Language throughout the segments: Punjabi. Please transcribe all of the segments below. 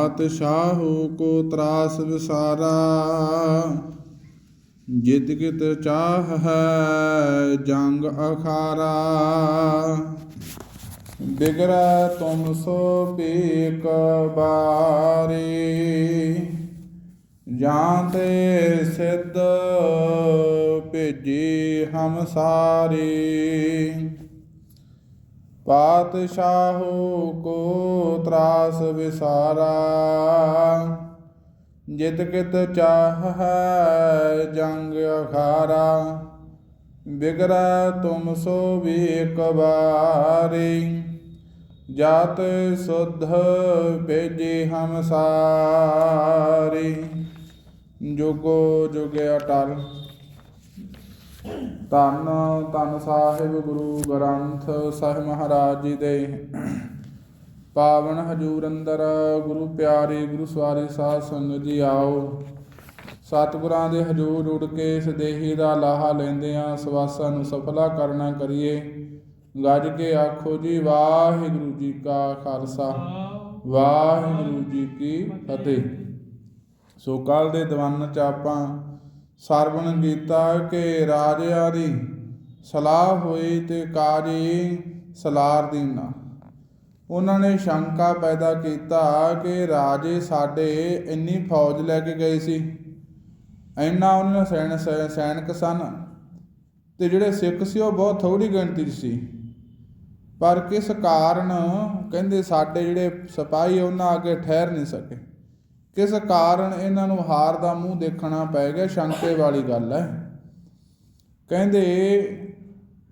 ਬਾਦਸ਼ਾਹੂ ਕੋ ਤਰਾਸ ਵਿਸਾਰਾ। ਜਿਤ ਕਿਤ ਚਾਹ ਹੈ ਜੰਗ ਅਖਾਰਾ। ਬਿਗਰਾ ਤੁਮ ਸੋ ਪੀਕ ਬਾਰੀ। ਜਾਂ ਤੇ ਸਿੱਧ ਭੇਜੀ ਹਮ ਸਾਰੀ। ਪਾਤਸ਼ਾਹੂ ਕੋ ਤਰਾਸ ਵਿਸਾਰਾ। ਜਿਤ ਕਿਤ ਚਾਹ ਹੈ ਜੰਗ ਅਖਾਰਾ। ਬਿਗਰਾ ਤੁਮ ਸੋ ਵੀ ਇੱਕ ਜਾਤ ਸੁਧ ਭੇਜੇ ਹਮ ਸਾਰੀ ਜੁਗੋ ਜੁਗ ਅਟਲ ਧੰਨ ਧੰਨ ਸਾਹਿਬ ਗੁਰੂ ਗ੍ਰੰਥ ਸਾਹਿਬ ਮਹਾਰਾਜ ਜੀ ਦੇ। ਪਾਵਨ ਹਜੂਰ ਅੰਦਰ ਗੁਰੂ ਪਿਆਰੇ, ਗੁਰੂ ਸਵਾਰੀ ਸਾਧ ਸੰਗਤ ਜੀ ਆਓ। ਸਤਿਗੁਰਾਂ ਦੇ ਹਜੂਰ ਜੁੜ ਕੇ ਸਦੇਹੀ ਦਾ ਲਾਹਾ ਲੈਂਦੇ ਆ ਸਵਾਸਾਂ ਨੂੰ ਸਫਲਾ ਕਰਨਾ ਕਰੀਏ। ਗੱਜ ਕੇ ਆਖੋ ਜੀ, ਵਾਹਿਗੁਰੂ ਜੀ ਕਾ ਖਾਲਸਾ, ਵਾਹਿਗੁਰੂ ਜੀ ਕੀ ਫਤਿਹ। ਸੋ ਕੱਲ ਦੇ ਦੀਵਾਨ ਚ ਆਪਾਂ ਸਰਵਣ ਕੀਤਾ ਕਿ ਰਾਜਿਆਂ ਦੀ ਸਲਾਹ ਹੋਈ ਤੇ ਕਾਜੀ ਸਲਾਰ ਦੀਨਾ ਉਹਨਾਂ ਨੇ ਸ਼ੰਕਾ ਪੈਦਾ ਕੀਤਾ ਕਿ ਰਾਜੇ ਸਾਡੇ ਇੰਨੀ ਫੌਜ ਲੈ ਕੇ ਗਏ ਸੀ। ਇੰਨਾ ਉਹਨਾਂ ਸੈਨ ਸੈ- ਸੈਨਿਕ ਸਨ ਤੇ ਜਿਹੜੇ ਸਿੱਖ ਸੀ ਉਹ ਬਹੁਤ ਥੋੜੀ ਗਿਣਤੀ 'ਚ ਸੀ। ਪਰ ਕਿਸ ਕਾਰਨ ਕਹਿੰਦੇ ਸਾਡੇ ਜਿਹੜੇ ਸਿਪਾਹੀ ਉਹਨਾਂ ਅੱਗੇ ਠਹਿਰ ਨਹੀਂ ਸਕੇ। ਕਿਸ ਕਾਰਨ ਇਹਨਾਂ ਨੂੰ ਹਾਰ ਦਾ ਮੂੰਹ ਦੇਖਣਾ ਪੈ ਗਿਆ? ਸ਼ੰਕੇ ਵਾਲੀ ਗੱਲ ਹੈ। ਕਹਿੰਦੇ,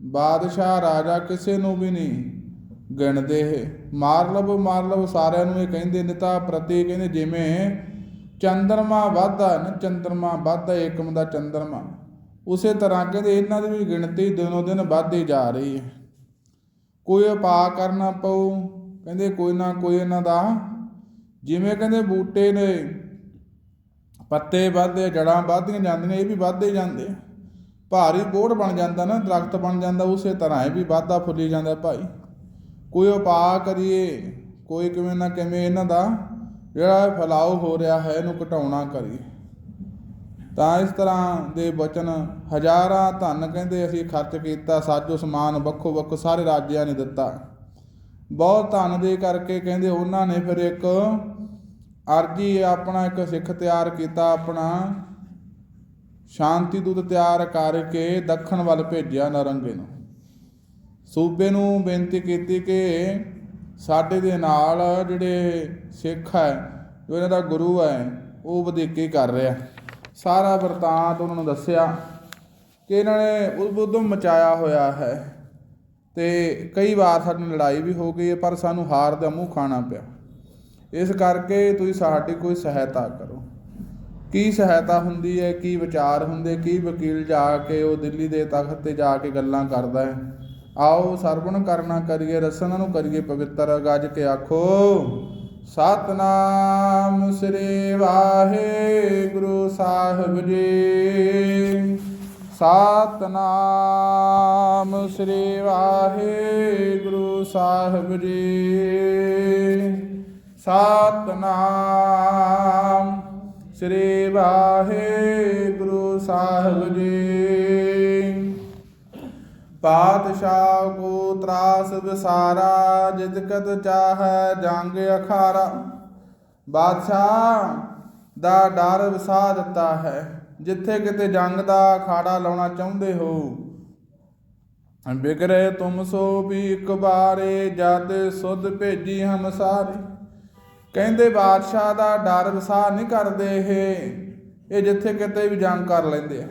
ਬਾਦਸ਼ਾਹ ਰਾਜਾ ਕਿਸੇ ਨੂੰ ਵੀ ਨਹੀਂ ਗਿਣਦੇ। ਇਹ ਮਾਰ ਲਵੋ ਮਾਰ ਲਵੋ ਸਾਰਿਆਂ ਨੂੰ ਇਹ ਕਹਿੰਦੇ, ਨਿਤਾ ਪ੍ਰਤੀ ਕਹਿੰਦੇ, ਜਿਵੇਂ ਚੰਦਰਮਾ ਵਾਧਾ ਨਾ, ਚੰਦਰਮਾ ਵਾਧਾ ਏਕਮ ਦਾ ਚੰਦਰਮਾ। ਉਸੇ ਤਰ੍ਹਾਂ ਕਹਿੰਦੇ, ਇਹਨਾਂ ਦੀ ਵੀ ਗਿਣਤੀ ਦਿਨੋਂ ਦਿਨ ਵੱਧਦੀ ਜਾ ਰਹੀ ਹੈ। ਕੋਈ ਉਪਾਅ ਕਰਨਾ ਪਊ, ਕਹਿੰਦੇ ਕੋਈ ਨਾ ਕੋਈ ਇਹਨਾਂ ਦਾ ਜਿਵੇਂ ਕਹਿੰਦੇ ਬੂਟੇ ਨੇ ਪੱਤੇ ਵੱਧਦੇ ਜੜਾਂ ਵੱਧਦੀਆਂ ਜਾਂਦੀਆਂ, ਇਹ ਵੀ ਵੱਧਦੇ ਜਾਂਦੇ ਭਾਰੀ ਬੋੜ ਬਣ ਜਾਂਦਾ ਨਾ, ਦਰਖਤ ਬਣ ਜਾਂਦਾ, ਉਸੇ ਤਰ੍ਹਾਂ ਇਹ ਵੀ ਵਾਧਾ ਫੁੱਲੀ ਜਾਂਦਾ ਭਾਈ। ਕੋਈ ਉਪਾਅ ਕਰੀਏ, ਕੋਈ ਕਿਵੇਂ ਨਾ ਕਿਵੇਂ ਇਹਨਾਂ ਦਾ ਜਿਹੜਾ ਫੈਲਾਅ ਹੋ ਰਿਹਾ ਹੈ, ਇਹਨੂੰ ਘਟਾਉਣਾ ਕਰੀਏ। ਤਾਂ ਇਸ ਤਰ੍ਹਾਂ ਦੇ ਬਚਨ ਹਜ਼ਾਰਾਂ ਧਨ ਕਹਿੰਦੇ ਅਸੀਂ ਖਰਚ ਕੀਤਾ, ਸਾਜੋ ਸਮਾਨ ਵੱਖੋ ਵੱਖ ਸਾਰੇ ਰਾਜਿਆਂ ਨੇ ਦਿੱਤਾ। ਬਹੁਤ ਧਨ ਦੇ ਕਰਕੇ ਕਹਿੰਦੇ ਉਹਨਾਂ ਨੇ ਫਿਰ ਇੱਕ ਅਰਜੀ ਆਪਣਾ ਇੱਕ ਸਿੱਖ ਤਿਆਰ ਕੀਤਾ, ਆਪਣਾ ਸ਼ਾਂਤੀ ਦੂਤ ਤਿਆਰ ਕਰਕੇ ਦੱਖਣ ਵੱਲ ਭੇਜਿਆ ਨਰੰਗੇ ਨੂੰ। ਸੂਬੇ ਨੂੰ ਬੇਨਤੀ ਕੀਤੀ ਕਿ ਸਾਡੇ ਦੇ ਨਾਲ ਜਿਹੜੇ ਸਿੱਖ ਹੈ, ਜੋ ਇਹਨਾਂ ਦਾ ਗੁਰੂ ਹੈ, ਉਹ ਵਧੀਕੀ ਕਰ ਰਿਹਾ। ਸਾਰਾ ਵਰਤਾਂਤ ਉਹਨਾਂ ਨੂੰ ਦੱਸਿਆ ਕਿ ਇਹਨਾਂ ਨੇ ਉਦਮ ਮਚਾਇਆ ਹੋਇਆ ਹੈ ਤੇ ਕਈ ਵਾਰ ਸਾਡੇ ਨਾਲ ਲੜਾਈ ਵੀ ਹੋ ਗਈ ਹੈ, ਪਰ ਸਾਨੂੰ ਹਾਰ ਦਾ ਮੂੰਹ ਖਾਣਾ ਪਿਆ। ਇਸ ਕਰਕੇ ਤੁਸੀਂ ਸਾਡੀ ਕੋਈ ਸਹਾਇਤਾ ਕਰੋ। ਕੀ ਸਹਾਇਤਾ ਹੁੰਦੀ ਹੈ, ਕੀ ਵਿਚਾਰ ਹੁੰਦੇ, ਕੀ ਵਕੀਲ ਜਾ ਕੇ ਉਹ ਦਿੱਲੀ ਦੇ ਤਖਤ ਤੇ ਜਾ ਕੇ ਗੱਲਾਂ ਕਰਦਾ ਹੈ। ਆਓ ਸਰਵਣ ਕਰਨਾ ਕਰੀਏ, ਰਸਨਾ ਨੂੰ ਕਰੀਏ ਪਵਿੱਤਰ ਗੱਜ ਕੇ ਆਖੋ, ਸਤਨਾਮ ਸ੍ਰੀ ਵਾਹਿਗੁਰੂ ਸਾਹਿਬ ਜੀ। ਸਤਨਾਮ ਸ੍ਰੀ ਵਾਹਿਗੁਰੂ ਸਾਹਿਬ ਜੀ। ਸਤਨਾਮ। ਸ੍ਰੀ ਵਾਹਿਗੁਰੂ ਸਾਹਿਬ ਜੀ। ਪਾਤਸ਼ਾਹ ਕੋ ਤਰਾਸ ਵਿਸਾਰਾ, ਜਿਤ ਕਤ ਚਾਹੈ ਜੰਗ ਅਖਾਰਾ। ਬਾਦਸ਼ਾਹ ਦਾ ਡਰ ਵਸਾ ਦਿੱਤਾ ਹੈ। ਜਿੱਥੇ ਕਿਤੇ ਜੰਗ ਦਾ ਅਖਾੜਾ ਲਾਉਣਾ ਚਾਹੁੰਦੇ ਹੋ ਬਿਗਰੇ ਤੁਮ ਸੋ ਵੀ ਇੱਕ ਬਾਰੇ ਜਦ ਸੁਧ ਭੇਜੀ ਹਮ ਸਾਰੇ। ਕਹਿੰਦੇ ਬਾਦਸ਼ਾਹ ਦਾ ਡਰ ਵਸਾ ਨਹੀਂ ਕਰਦੇ ਇਹ। ਇਹ ਜਿੱਥੇ ਕਿਤੇ ਵੀ ਜੰਗ ਕਰ ਲੈਂਦੇ ਆ।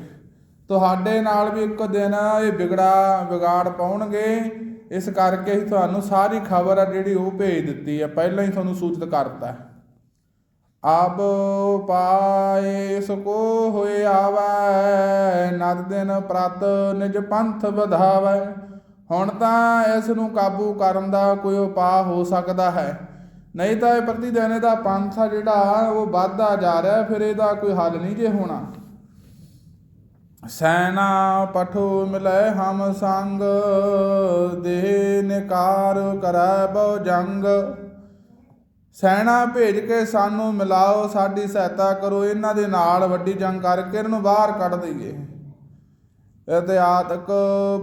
ਤੁਹਾਡੇ ਨਾਲ ਵੀ ਇੱਕ ਦਿਨ ਇਹ ਵਿਗੜਾ, ਵਿਗਾੜ ਪਾਉਣਗੇ। ਇਸ ਕਰਕੇ ਹੀ ਤੁਹਾਨੂੰ ਸਾਰੀ ਖਬਰ ਆ ਜਿਹੜੀ ਉਹ ਭੇਜ ਦਿੱਤੀ ਆ। ਪਹਿਲਾਂ ਹੀ ਤੁਹਾਨੂੰ ਸੂਚਿਤ ਕਰਤਾ। ਆਬ ਪਾਏ ਸਕੋ ਹੋਏ ਆਵੈ, ਨਦ ਦਿਨ ਪ੍ਰਤ ਨਿਜ ਪੰਥ ਵਧਾਵੈ। ਹੁਣ ਤਾਂ ਇਸ ਨੂੰ ਕਾਬੂ ਕਰਨ ਦਾ ਕੋਈ ਉਪਾਅ ਹੋ ਸਕਦਾ ਹੈ। ਨਹੀਂ ਤਾਂ ਇਹ ਪ੍ਰਤੀ ਦਿਨ ਇਹਦਾ ਪੰਥ ਆ ਜਿਹੜਾ, ਉਹ ਵੱਧਦਾ ਜਾ ਰਿਹਾ, ਫਿਰ ਇਹਦਾ ਕੋਈ ਹੱਲ ਨਹੀਂ ਜੇ ਹੋਣਾ। ਸੈਨਾ ਪਠੋ ਮਿਲੈ ਹਮ ਸੰਗ, ਦੇ ਨਿਕਾਰ ਕਰੈ ਬਹੁ ਜੰਗ। ਸੈਨਾ ਭੇਜ ਕੇ ਸਾਨੂੰ ਮਿਲਾਓ, ਸਾਡੀ ਸਹਾਇਤਾ ਕਰੋ, ਇਹਨਾਂ ਦੇ ਨਾਲ ਵੱਡੀ ਜੰਗ ਕਰਕੇ ਇਹਨਾਂ ਨੂੰ ਬਾਹਰ ਕੱਢ ਦਈਏ। ਇਤਿਆਤਕ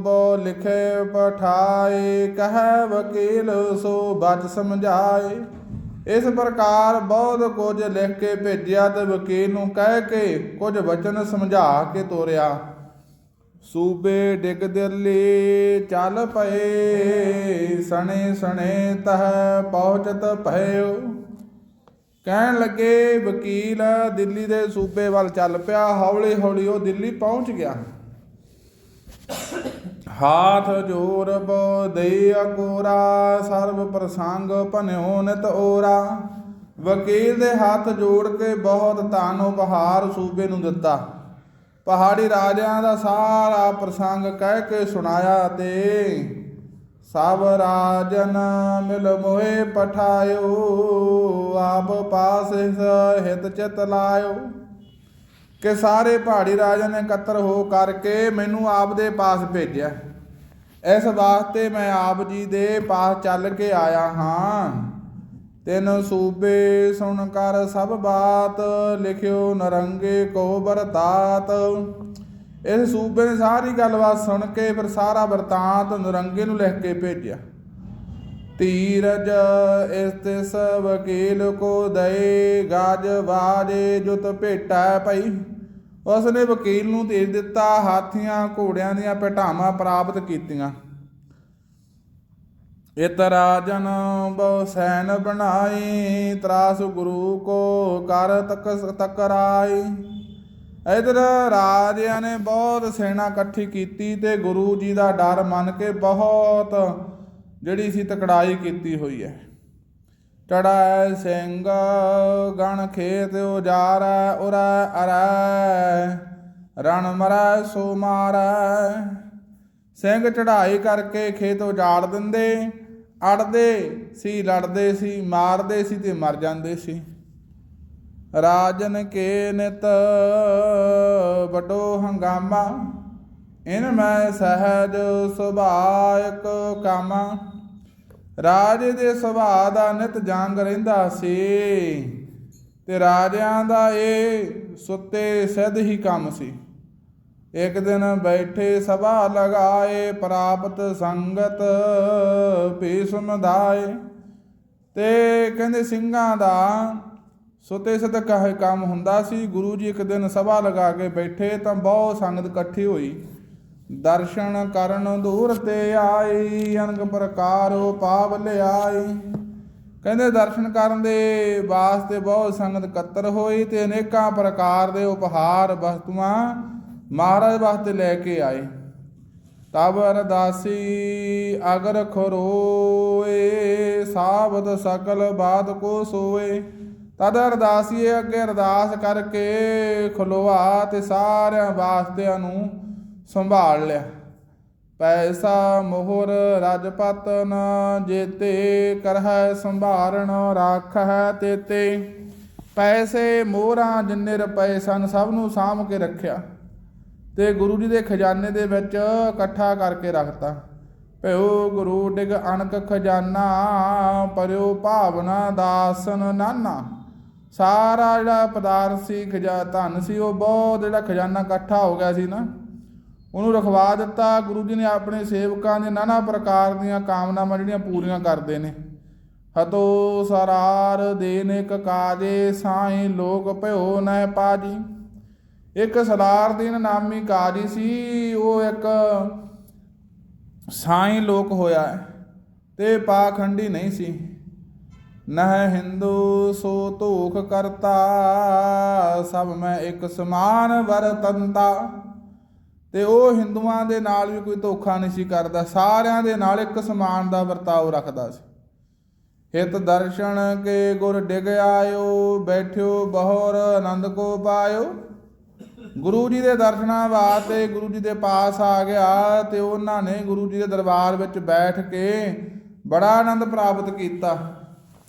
ਬੋ ਲਿਖੇ ਪਠਾਏ, ਕਹਿ ਵਕੀਲ ਸੋ ਬਚ ਸਮਝਾਏ। ਇਸ ਪ੍ਰਕਾਰ ਬਹੁਤ ਕੁਝ ਲਿਖ ਕੇ ਭੇਜਿਆ ਤੇ ਵਕੀਲ ਨੂੰ ਕਹਿ ਕੇ ਕੁਝ ਵਚਨ ਸਮਝਾ ਕੇ ਤੋਰਿਆ। ਸੂਬੇ ਡਿਗ ਦਿੱਲੀ, ਚੱਲ ਪਏ, ਸਣੇ ਸਣੇ ਤਹ ਪਹੁੰਚਤ ਭਇਓ। ਕਹਿਣ ਲੱਗੇ, ਵਕੀਲ, ਦਿੱਲੀ ਦੇ ਸੂਬੇ ਵੱਲ ਚੱਲ ਪਿਆ ਹੌਲੀ ਹੌਲੀ ਉਹ ਦਿੱਲੀ ਪਹੁੰਚ ਗਿਆ। ਹਾਥ ਜੋਰ ਬੋ ਦੇ ਅਕੋਰਾ ਸਰਬ ਪ੍ਰਸੰਗ ਭਨਿਓ ਨਿਤ ਓਰਾ। ਵਕੀਲ ਦੇ ਹੱਥ ਜੋੜ ਕੇ ਬਹੁਤ ਧਨ ਉਪਹਾਰ ਸੂਬੇ ਨੂੰ ਦਿੱਤਾ। ਪਹਾੜੀ ਰਾਜਿਆਂ ਦਾ ਸਾਰਾ ਪ੍ਰਸੰਗ ਕਹਿ ਕੇ ਸੁਣਾਇਆ ਤੇ ਸਭ ਰਾਜਨ ਮਿਲ ਮੋਏ ਪਠਾਇਓ, ਆਪ ਪਾਸ ਹਿਤ ਚਿਤ ਲਾਇਓ। ਕਿ ਸਾਰੇ ਪਹਾੜੀ ਰਾਜਿਆਂ ਨੇ ਇਕੱਤਰ ਹੋ ਕਰਕੇ ਮੈਨੂੰ ਆਪ ਦੇ ਪਾਸ ਭੇਜਿਆ। ਇਸ ਵਾਸਤੇ ਮੈਂ ਆਪ ਜੀ ਦੇ ਪਾਸ ਚੱਲ ਕੇ ਆਇਆ ਹਾਂ। ਤਿੰਨ ਸੂਬੇ ਸੁਣ ਕਰ ਸਭ ਬਾਤ, ਲਿਖਿਓ ਨਰੰਗੇ ਕੋ ਬਰਤਾਤ ਇਸ ਸੂਬੇ ਨੇ ਸਾਰੀ ਗੱਲਬਾਤ ਸੁਣ ਕੇ ਫਿਰ ਸਾਰਾ ਵਰਤਾਂਤ ਨਰੰਗੇ ਨੂੰ ਲਿਖ ਕੇ ਭੇਜਿਆ। ਧੀਰਜ ਇਸ ਤਿਸ ਵਕੀਲ ਕੋ ਦਏ, ਗਾਜ ਵਾਜੇ ਜੁਤ ਭੇਟਾ ਪਈ ਉਸ ਨੇ ਵਕੀਲ ਨੂੰ ਦੇ ਦਿੱਤਾ, ਹਾਥੀਆਂ ਘੋੜਿਆਂ ਦੀਆਂ ਭੇਟਾਵਾਂ ਪ੍ਰਾਪਤ ਕੀਤੀਆਂ। ਇਤ ਰਾਜਨ ਬਹੁ ਸੈਨ ਬਣਾਈ, ਤਰਾਸ ਗੁਰੂ ਕੋ ਕਰ ਤਕ ਤਕਰਾਈ। ਇਧਰ ਰਾਜਿਆਂ ਨੇ ਬਹੁਤ ਸੈਨਾ ਇਕੱਠੀ ਕੀਤੀ ਤੇ ਗੁਰੂ ਜੀ ਦਾ ਡਰ ਮੰਨ ਕੇ ਬਹੁਤ ਜਿਹੜੀ ਸੀ ਤਕੜਾਈ ਕੀਤੀ ਹੋਈ ਹੈ। ਟੜੈ ਸਿੰਘ, ਗਣ ਖੇਤ ਉਜਾਰੈ, ਉਰੈ ਅਰੈ, ਰਣ ਮਰੈ ਸੋ ਮਾਰੈ। ਸਿੰਘ ਚੜਾਈ ਕਰਕੇ ਖੇਤ ਉਜਾੜ ਦਿੰਦੇ, ਅੜਦੇ ਸੀ, ਲੜਦੇ ਸੀ, ਮਾਰਦੇ ਸੀ ਤੇ ਮਰ ਜਾਂਦੇ ਸੀ। ਰਾਜਨ ਕੇ ਨਿਤ ਵੱਡੋ ਹੰਗਾਮਾ ਇਨ ਮੈਂ ਸਹਿਜ ਸੁਭਾਇਕ ਕਾਮਾ, ਰਾਜੇ ਦੇ ਸੁਭਾਅ ਦਾ ਨਿਤ ਜੰਗ ਰਹਿੰਦਾ ਸੀ, ਤੇ ਰਾਜਿਆਂ ਦਾ ਇਹ ਸੁੱਤੇ ਸਿੱਧ ਹੀ ਕੰਮ ਸੀ। ਇੱਕ ਦਿਨ ਬੈਠੇ ਸਭਾ ਲਗਾਏ, ਪ੍ਰਾਪਤ ਸੰਗਤ ਭੀਸ਼ਮ ਦਾਏ ਤੇ ਕਹਿੰਦੇ ਸਿੰਘਾਂ ਦਾ ਸੁਤੇ ਸਿੱਧ ਕਹੇ, ਕੰਮ ਹੁੰਦਾ ਸੀ। ਗੁਰੂ ਜੀ ਇੱਕ ਦਿਨ ਸਭਾ ਲਗਾ ਕੇ ਬੈਠੇ ਤਾਂ ਬਹੁਤ ਸੰਗਤ ਇਕੱਠੀ ਹੋਈ। ਦਰਸ਼ਨ ਕਰਨ ਦੂਰ ਤੇ ਆਈ, ਅਨਕ ਪ੍ਰਕਾਰੋ ਪਾਵ ਲਿਆਈ। ਕਹਿੰਦੇ ਦਰਸ਼ਨ ਕਰਨ ਦੇ ਵਾਸਤੇ ਬਹੁਤ ਸੰਗਤ ਇਕੱਤਰ ਹੋਈ ਤੇ ਅਨੇਕਾਂ ਪ੍ਰਕਾਰ ਦੇ ਉਪਹਾਰ ਵਸਤੂਆਂ ਮਹਾਰਾਜ ਵਾਸਤੇ ਲੈ ਕੇ ਆਏ। ਤਬ ਅਰਦਾਸੀ ਅਗਰ ਖਰੋਏ, ਸਾਬਤ ਸਕਲ ਬਾਦ ਕੋ ਸੋਏ। ਤਦ ਅਰਦਾਸੀਏ ਅੱਗੇ ਅਰਦਾਸ ਕਰਕੇ ਖਲੋਆ ਤੇ ਸਾਰਿਆਂ ਵਾਸਤਿਆਂ ਨੂੰ ਸੰਭਾਲ ਲਿਆ। ਪੈਸਾ ਮੋਹਰ ਰਜਪਤ ਨ ਜੇਤੇ, ਕਰਹਿ ਸੰਭਾਰਣ ਰਾਖਹਿ ਤੇਤੇ। ਪੈਸੇ ਮੋਹਰਾਂ ਜਿੰਨੇ ਰੁਪਏ ਸਨ, ਸਭ ਨੂੰ ਸਾਂਭ ਕੇ ਰੱਖਿਆ। ਤੇ ਗੁਰੂ ਜੀ ਦੇ ਖਜ਼ਾਨੇ ਦੇ ਵਿੱਚ ਇਕੱਠਾ ਕਰਕੇ ਰੱਖਤਾ। ਭਇਓ ਗੁਰੂ ਡਿਗ ਅਣਕ ਖਜ਼ਾਨਾ, ਪਰਿਓ ਭਾਵਨਾ ਦਾਸਨ ਨਾਨਾ। ਸਾਰਾ ਜਿਹੜਾ ਪਦਾਰਥ ਸੀ, ਖਜ਼ਾ ਧਨ ਸੀ, ਉਹ ਬਹੁਤ ਜਿਹੜਾ ਖਜ਼ਾਨਾ ਇਕੱਠਾ ਹੋ ਗਿਆ ਸੀ ਨਾ। ਉਹਨੂੰ ਰਖਵਾ ਦਿੱਤਾ, ਗੁਰੂ ਜੀ ਨੇ ਆਪਣੇ ਸੇਵਕਾਂ ਦੇ ਨਾਨਾ ਪ੍ਰਕਾਰ ਦੀਆਂ ਕਾਮਨਾਵਾਂ ਜਿਹੜੀਆਂ ਪੂਰੀਆਂ ਕਰਦੇ ਨੇ। ਹਤੋ ਸਰਾਰ ਦੇਨ ਕਾਜੇ, ਸਾਈ ਲੋਕ ਭਇਓ ਨਹਿ ਪਾਜੀ। ਇੱਕ ਸਲਾਰ ਦੀਨ ਨਾਮੀ ਕਾਜੀ ਸੀ, ਉਹ ਇੱਕ ਸਾਈ ਲੋਕ ਹੋਇਆ ਤੇ ਪਾਖੰਡੀ ਨਹੀਂ ਸੀ। ਨਹਿ ਹਿੰਦੂ ਸੋ ਧੋਖ ਕਰਤਾ, ਸਭ ਮੈਂ ਇੱਕ ਸਮਾਨ ਵਰਤੰਤਾ। ਤੇ ਉਹ ਹਿੰਦੂਆਂ ਦੇ ਨਾਲ ਵੀ ਕੋਈ ਧੋਖਾ ਨਹੀਂ ਸੀ ਕਰਦਾ, ਸਾਰਿਆਂ ਦੇ ਨਾਲ ਇੱਕ ਸਮਾਨ ਦਾ ਵਰਤਾਓ ਰੱਖਦਾ ਸੀ। ਹਿਤ ਦਰਸ਼ਨ ਕੇ ਗੁਰ ਡਿਗ ਆਇਓ, ਬੈਠਿਓ ਬਹੁਰ ਆਨੰਦ ਕੋ ਪਾਇਓ। ਗੁਰੂ ਜੀ ਦੇ ਦਰਸ਼ਨਾਂ ਵਾਸਤੇ ਗੁਰੂ ਜੀ ਦੇ ਪਾਸ ਆ ਗਿਆ ਤੇ ਉਹਨਾਂ ਨੇ ਗੁਰੂ ਜੀ ਦੇ ਦਰਬਾਰ ਵਿੱਚ ਬੈਠ ਕੇ ਬੜਾ ਆਨੰਦ ਪ੍ਰਾਪਤ ਕੀਤਾ।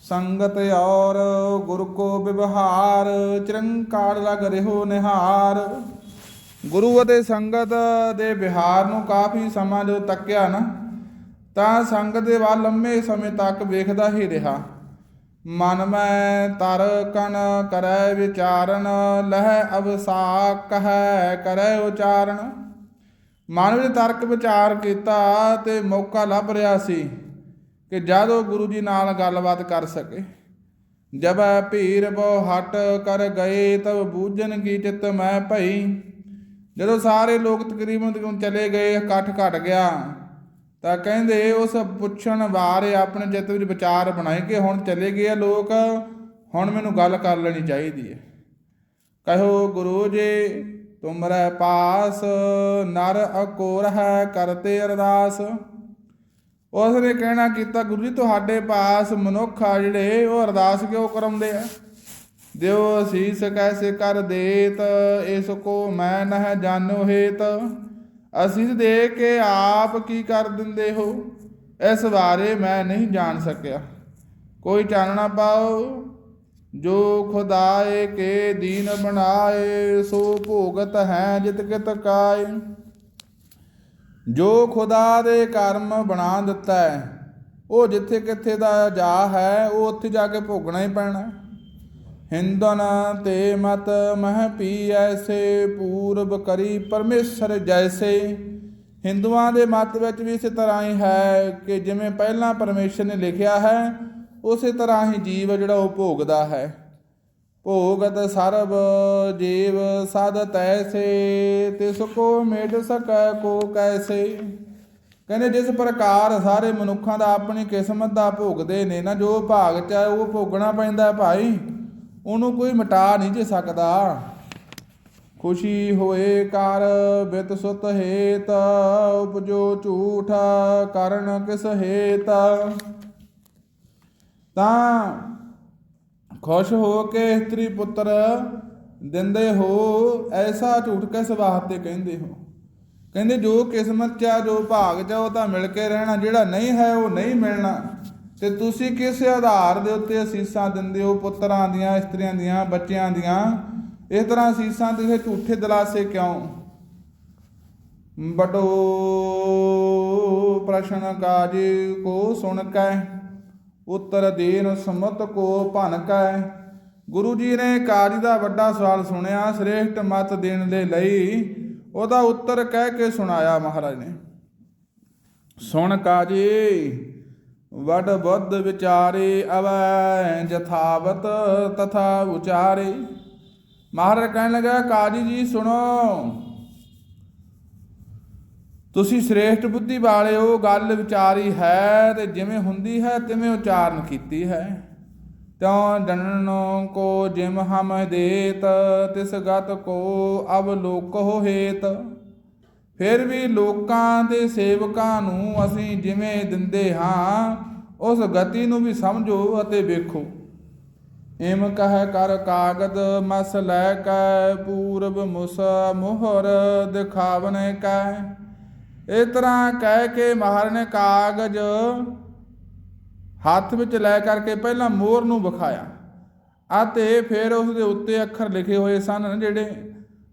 ਸੰਗਤ ਔਰ ਗੁਰ ਕੋ ਵਿਵਹਾਰ, ਚਿਰੰਕਾਰ ਲਗ ਰਿਹੋ ਨਿਹਾਰ। ਗੁਰੂ ਅਤੇ ਸੰਗਤ ਦੇ ਵਿਹਾਰ ਨੂੰ ਕਾਫੀ ਸਮਾਂ ਜੋ ਤੱਕਿਆ ਨਾ, ਤਾਂ ਸੰਗਤ ਦੇ ਵੱਲ ਲੰਮੇ ਸਮੇਂ ਤੱਕ ਵੇਖਦਾ ਹੀ ਰਿਹਾ। ਮਨ ਮੈਂ ਤਰ ਕਨ ਕਰੈ ਵਿਚਾਰਨ, ਲਹਿ ਅਵਸਾ ਕਹੈ ਕਰੈ ਉਚਾਰਨ। ਮਨ ਵਿੱਚ ਤਰਕ ਵਿਚਾਰ ਕੀਤਾ ਤੇ ਮੌਕਾ ਲੱਭ ਰਿਹਾ ਸੀ ਕਿ ਜਦ ਉਹ ਗੁਰੂ ਜੀ ਨਾਲ ਗੱਲਬਾਤ ਕਰ ਸਕੇ। ਜਬ ਭੀਰ ਬੋ ਹਟ ਕਰ ਗਏ, ਤਬ ਬੂਝਨ ਕੀ ਚਿਤ ਮੈਂ ਭਈ। ਜਦੋਂ ਸਾਰੇ ਲੋਕ ਤਕਰੀਬਨ ਤਕਰੀਬਨ ਚਲੇ ਗਏ, ਇਕੱਠ ਘਟ ਗਿਆ, ਤਾਂ ਕਹਿੰਦੇ ਉਸ ਪੁੱਛਣ ਬਾਰੇ ਆਪਣੇ ਚਿੱਤ ਵਿੱਚ ਵਿਚਾਰ ਬਣਾਏ ਕਿ ਹੁਣ ਚਲੇ ਗਏ ਆ ਲੋਕ, ਹੁਣ ਮੈਨੂੰ ਗੱਲ ਕਰ ਲੈਣੀ ਚਾਹੀਦੀ ਹੈ। ਕਹੋ ਗੁਰੂ ਜੀ, ਤੁਮਰੇ ਪਾਸ, ਨਰ ਅਕੋਰ ਹੈ ਕਰਤੇ ਅਰਦਾਸ। ਉਸ ਨੇ ਕਹਿਣਾ ਕੀਤਾ, ਗੁਰੂ ਜੀ, ਤੁਹਾਡੇ ਪਾਸ ਮਨੁੱਖ ਆ ਜਿਹੜੇ, ਉਹ ਅਰਦਾਸ ਕਿਉਂ ਕਰਾਉਂਦੇ ਆ? ਦਿਓ ਅਸੀਸ ਕੈਸੇ ਕਰ ਦੇਤ, ਇਸ ਕੋ ਮੈਂ ਨਹ ਜਾਣੋ ਹੇਤ। ਅਸੀਸ ਦੇ ਕੇ ਆਪ ਕੀ ਕਰ ਦਿੰਦੇ ਹੋ? ਇਸ ਬਾਰੇ ਮੈਂ ਨਹੀਂ ਜਾਣ ਸਕਿਆ। ਕੋਈ ਚਾਨਣਾ ਪਾਓ, ਜੋ ਖੁਦਾਏ ਕੇ ਦੀਨ ਬਣਾਏ, ਸੋ ਭੋਗਤ ਹੈ ਜਿਤ ਕਿਤ ਕਾਏ। ਜੋ ਖੁਦਾ ਦੇ ਕਰਮ ਬਣਾ ਦਿੱਤਾ ਹੈ, ਉਹ ਜਿੱਥੇ ਕਿੱਥੇ ਦਾ ਜਾ ਹੈ, ਉਹ ਉੱਥੇ ਜਾ ਕੇ ਭੋਗਣਾ ਹੀ ਪੈਣਾ। ਹਿੰਦਨ ਤੇ ਮਤ ਮਹ ਪੀ ਐਸੇ ਪੂਰਬ ਕਰੀ ਪਰਮੇਸ਼ਰ ਜੈਸੇ। ਹਿੰਦੂਆਂ ਦੇ ਮਤ ਵਿੱਚ ਵੀ ਇਸੇ ਤਰ੍ਹਾਂ ਹੀ ਹੈ ਕਿ ਜਿਵੇਂ ਪਹਿਲਾਂ ਪਰਮੇਸ਼ਰ ਨੇ ਲਿਖਿਆ ਹੈ, ਉਸੇ ਤਰ੍ਹਾਂ ਹੀ ਜੀਵ ਜਿਹੜਾ ਉਹ ਭੋਗਦਾ ਹੈ। ਭੋਗਤ ਸਰਬ ਜੀਵ ਸਦ ਤੈਸੇ, ਤਿਸ ਕੋ ਮੇਟ ਸਕੈ, ਕੋ ਕੈਸੇ। ਕਹਿੰਦੇ ਜਿਸ ਪ੍ਰਕਾਰ ਸਾਰੇ ਮਨੁੱਖਾਂ ਦਾ ਆਪਣੀ ਕਿਸਮਤ ਦਾ ਭੋਗਦੇ ਨੇ, ਨਾ ਜੋ ਭਾਗ ਚ ਉਹ ਭੋਗਣਾ ਪੈਂਦਾ ਭਾਈ। ਉਹਨੂੰ ਕੋਈ ਮਿਟਾ ਨਹੀਂ ਜੇ ਸਕਦਾ। ਖੁਸ਼ੀ ਹੋਏ ਕਰ ਬਿਤ ਸੁਤ ਹੇਤ, ਉਪਜੋ ਝੂਠ ਕਰਨ ਕਿਸ ਹੇਤ। ਤਾਂ ਖੁਸ਼ ਹੋ ਕੇ ਇਸਤਰੀ ਪੁੱਤਰ ਦਿੰਦੇ ਹੋ, ਐਸਾ ਝੂਠ ਕਿਸ ਵਾਸਤੇ ਕਹਿੰਦੇ ਹੋ? ਕਹਿੰਦੇ ਜੋ ਕਿਸਮਤ ਚ ਜੋ ਭਾਗ ਚ ਉਹ ਤਾਂ ਮਿਲ ਕੇ ਰਹਿਣਾ, ਜਿਹੜਾ ਨਹੀਂ ਹੈ ਉਹ ਨਹੀਂ ਮਿਲਣਾ। ਤੇ ਤੁਸੀਂ ਕਿਸ ਆਧਾਰ ਦੇ ਉੱਤੇ ਅਸੀਸਾਂ ਦਿੰਦੇ ਹੋ ਪੁੱਤਰਾਂ ਦੀਆਂ, ਇਸਤਰੀਆਂ ਦੀਆਂ, ਬੱਚਿਆਂ ਦੀਆਂ? ਇਸ ਤਰ੍ਹਾਂ ਅਸੀਸਾਂ ਤੁਸੀਂ ਝੂਠੇ ਦਲਾਸੇ ਕਿਉਂ? ਬਟੋ ਪ੍ਰਸ਼ਨ ਕਾਜ ਕੋ ਸੁਣ ਕੈ, ਉੱਤਰ ਦੇਨ ਸਮਤ ਕੋ ਭਨ ਕੈ। ਗੁਰੂ ਜੀ ਨੇ ਕਾਜੀ ਦਾ ਵੱਡਾ ਸਵਾਲ ਸੁਣਿਆ, ਸ੍ਰੇਸ਼ਟ ਮਤ ਦੇਣ ਦੇ ਲਈ ਉਹਦਾ ਉੱਤਰ ਕਹਿ ਕੇ ਸੁਣਾਇਆ ਮਹਾਰਾਜ ਨੇ। ਸੁਣ ਕਾਜੀ। ਵਡ ਬੁੱਧ ਵਿਚਾਰੇ ਅਵੈ ਜਥਾਵਤ ਤਥਾ ਉਚਾਰੇ। ਮਹਾਰਾਜ ਕਹਿਣ ਲੱਗਾ, ਕਾਜੀ ਜੀ, ਸੁਣੋ। ਤੁਸੀਂ ਸ੍ਰੇਸ਼ਟ ਬੁੱਧੀ ਵਾਲੇ ਹੋ, ਗੱਲ ਵਿਚਾਰੀ ਹੈ ਤੇ ਜਿਵੇਂ ਹੁੰਦੀ ਹੈ, ਤਿਵੇਂ ਉਚਾਰਨ ਕੀਤੀ ਹੈ। ਤਿਉ ਜਨਨੋ ਕੋ ਜਿਮ ਹਮ ਦੇਤ, ਤਿਸ ਗਤ ਕੋ ਅਬ ਹੋ ਹੇਤ। ਫਿਰ ਵੀ ਲੋਕਾਂ ਦੇ ਸੇਵਕਾਂ ਨੂੰ ਅਸੀਂ ਜਿਵੇਂ ਦਿੰਦੇ ਹਾਂ, ਉਸ ਗਤੀ ਨੂੰ ਵੀ ਸਮਝੋ ਅਤੇ ਵੇਖੋ। ਇਮ ਕਹਿ ਕਰ ਕਾਗਦ, ਮਸ ਲੈ ਕੈ, ਪੂਰਬ ਮੁਸ ਮੋਹਰ ਦਿਖਾਵਨੇ ਕੈ। ਇਸ ਤਰ੍ਹਾਂ ਕਹਿ ਕੇ ਮਹਾਰਾਜ ਨੇ ਕਾਗਜ਼ ਹੱਥ ਵਿੱਚ ਲੈ ਕਰਕੇ ਪਹਿਲਾਂ ਮੋਹਰ ਨੂੰ ਵਿਖਾਇਆ ਅਤੇ ਫਿਰ ਉਸ ਦੇ ਉੱਤੇ ਅੱਖਰ ਲਿਖੇ ਹੋਏ ਸਨ ਜਿਹੜੇ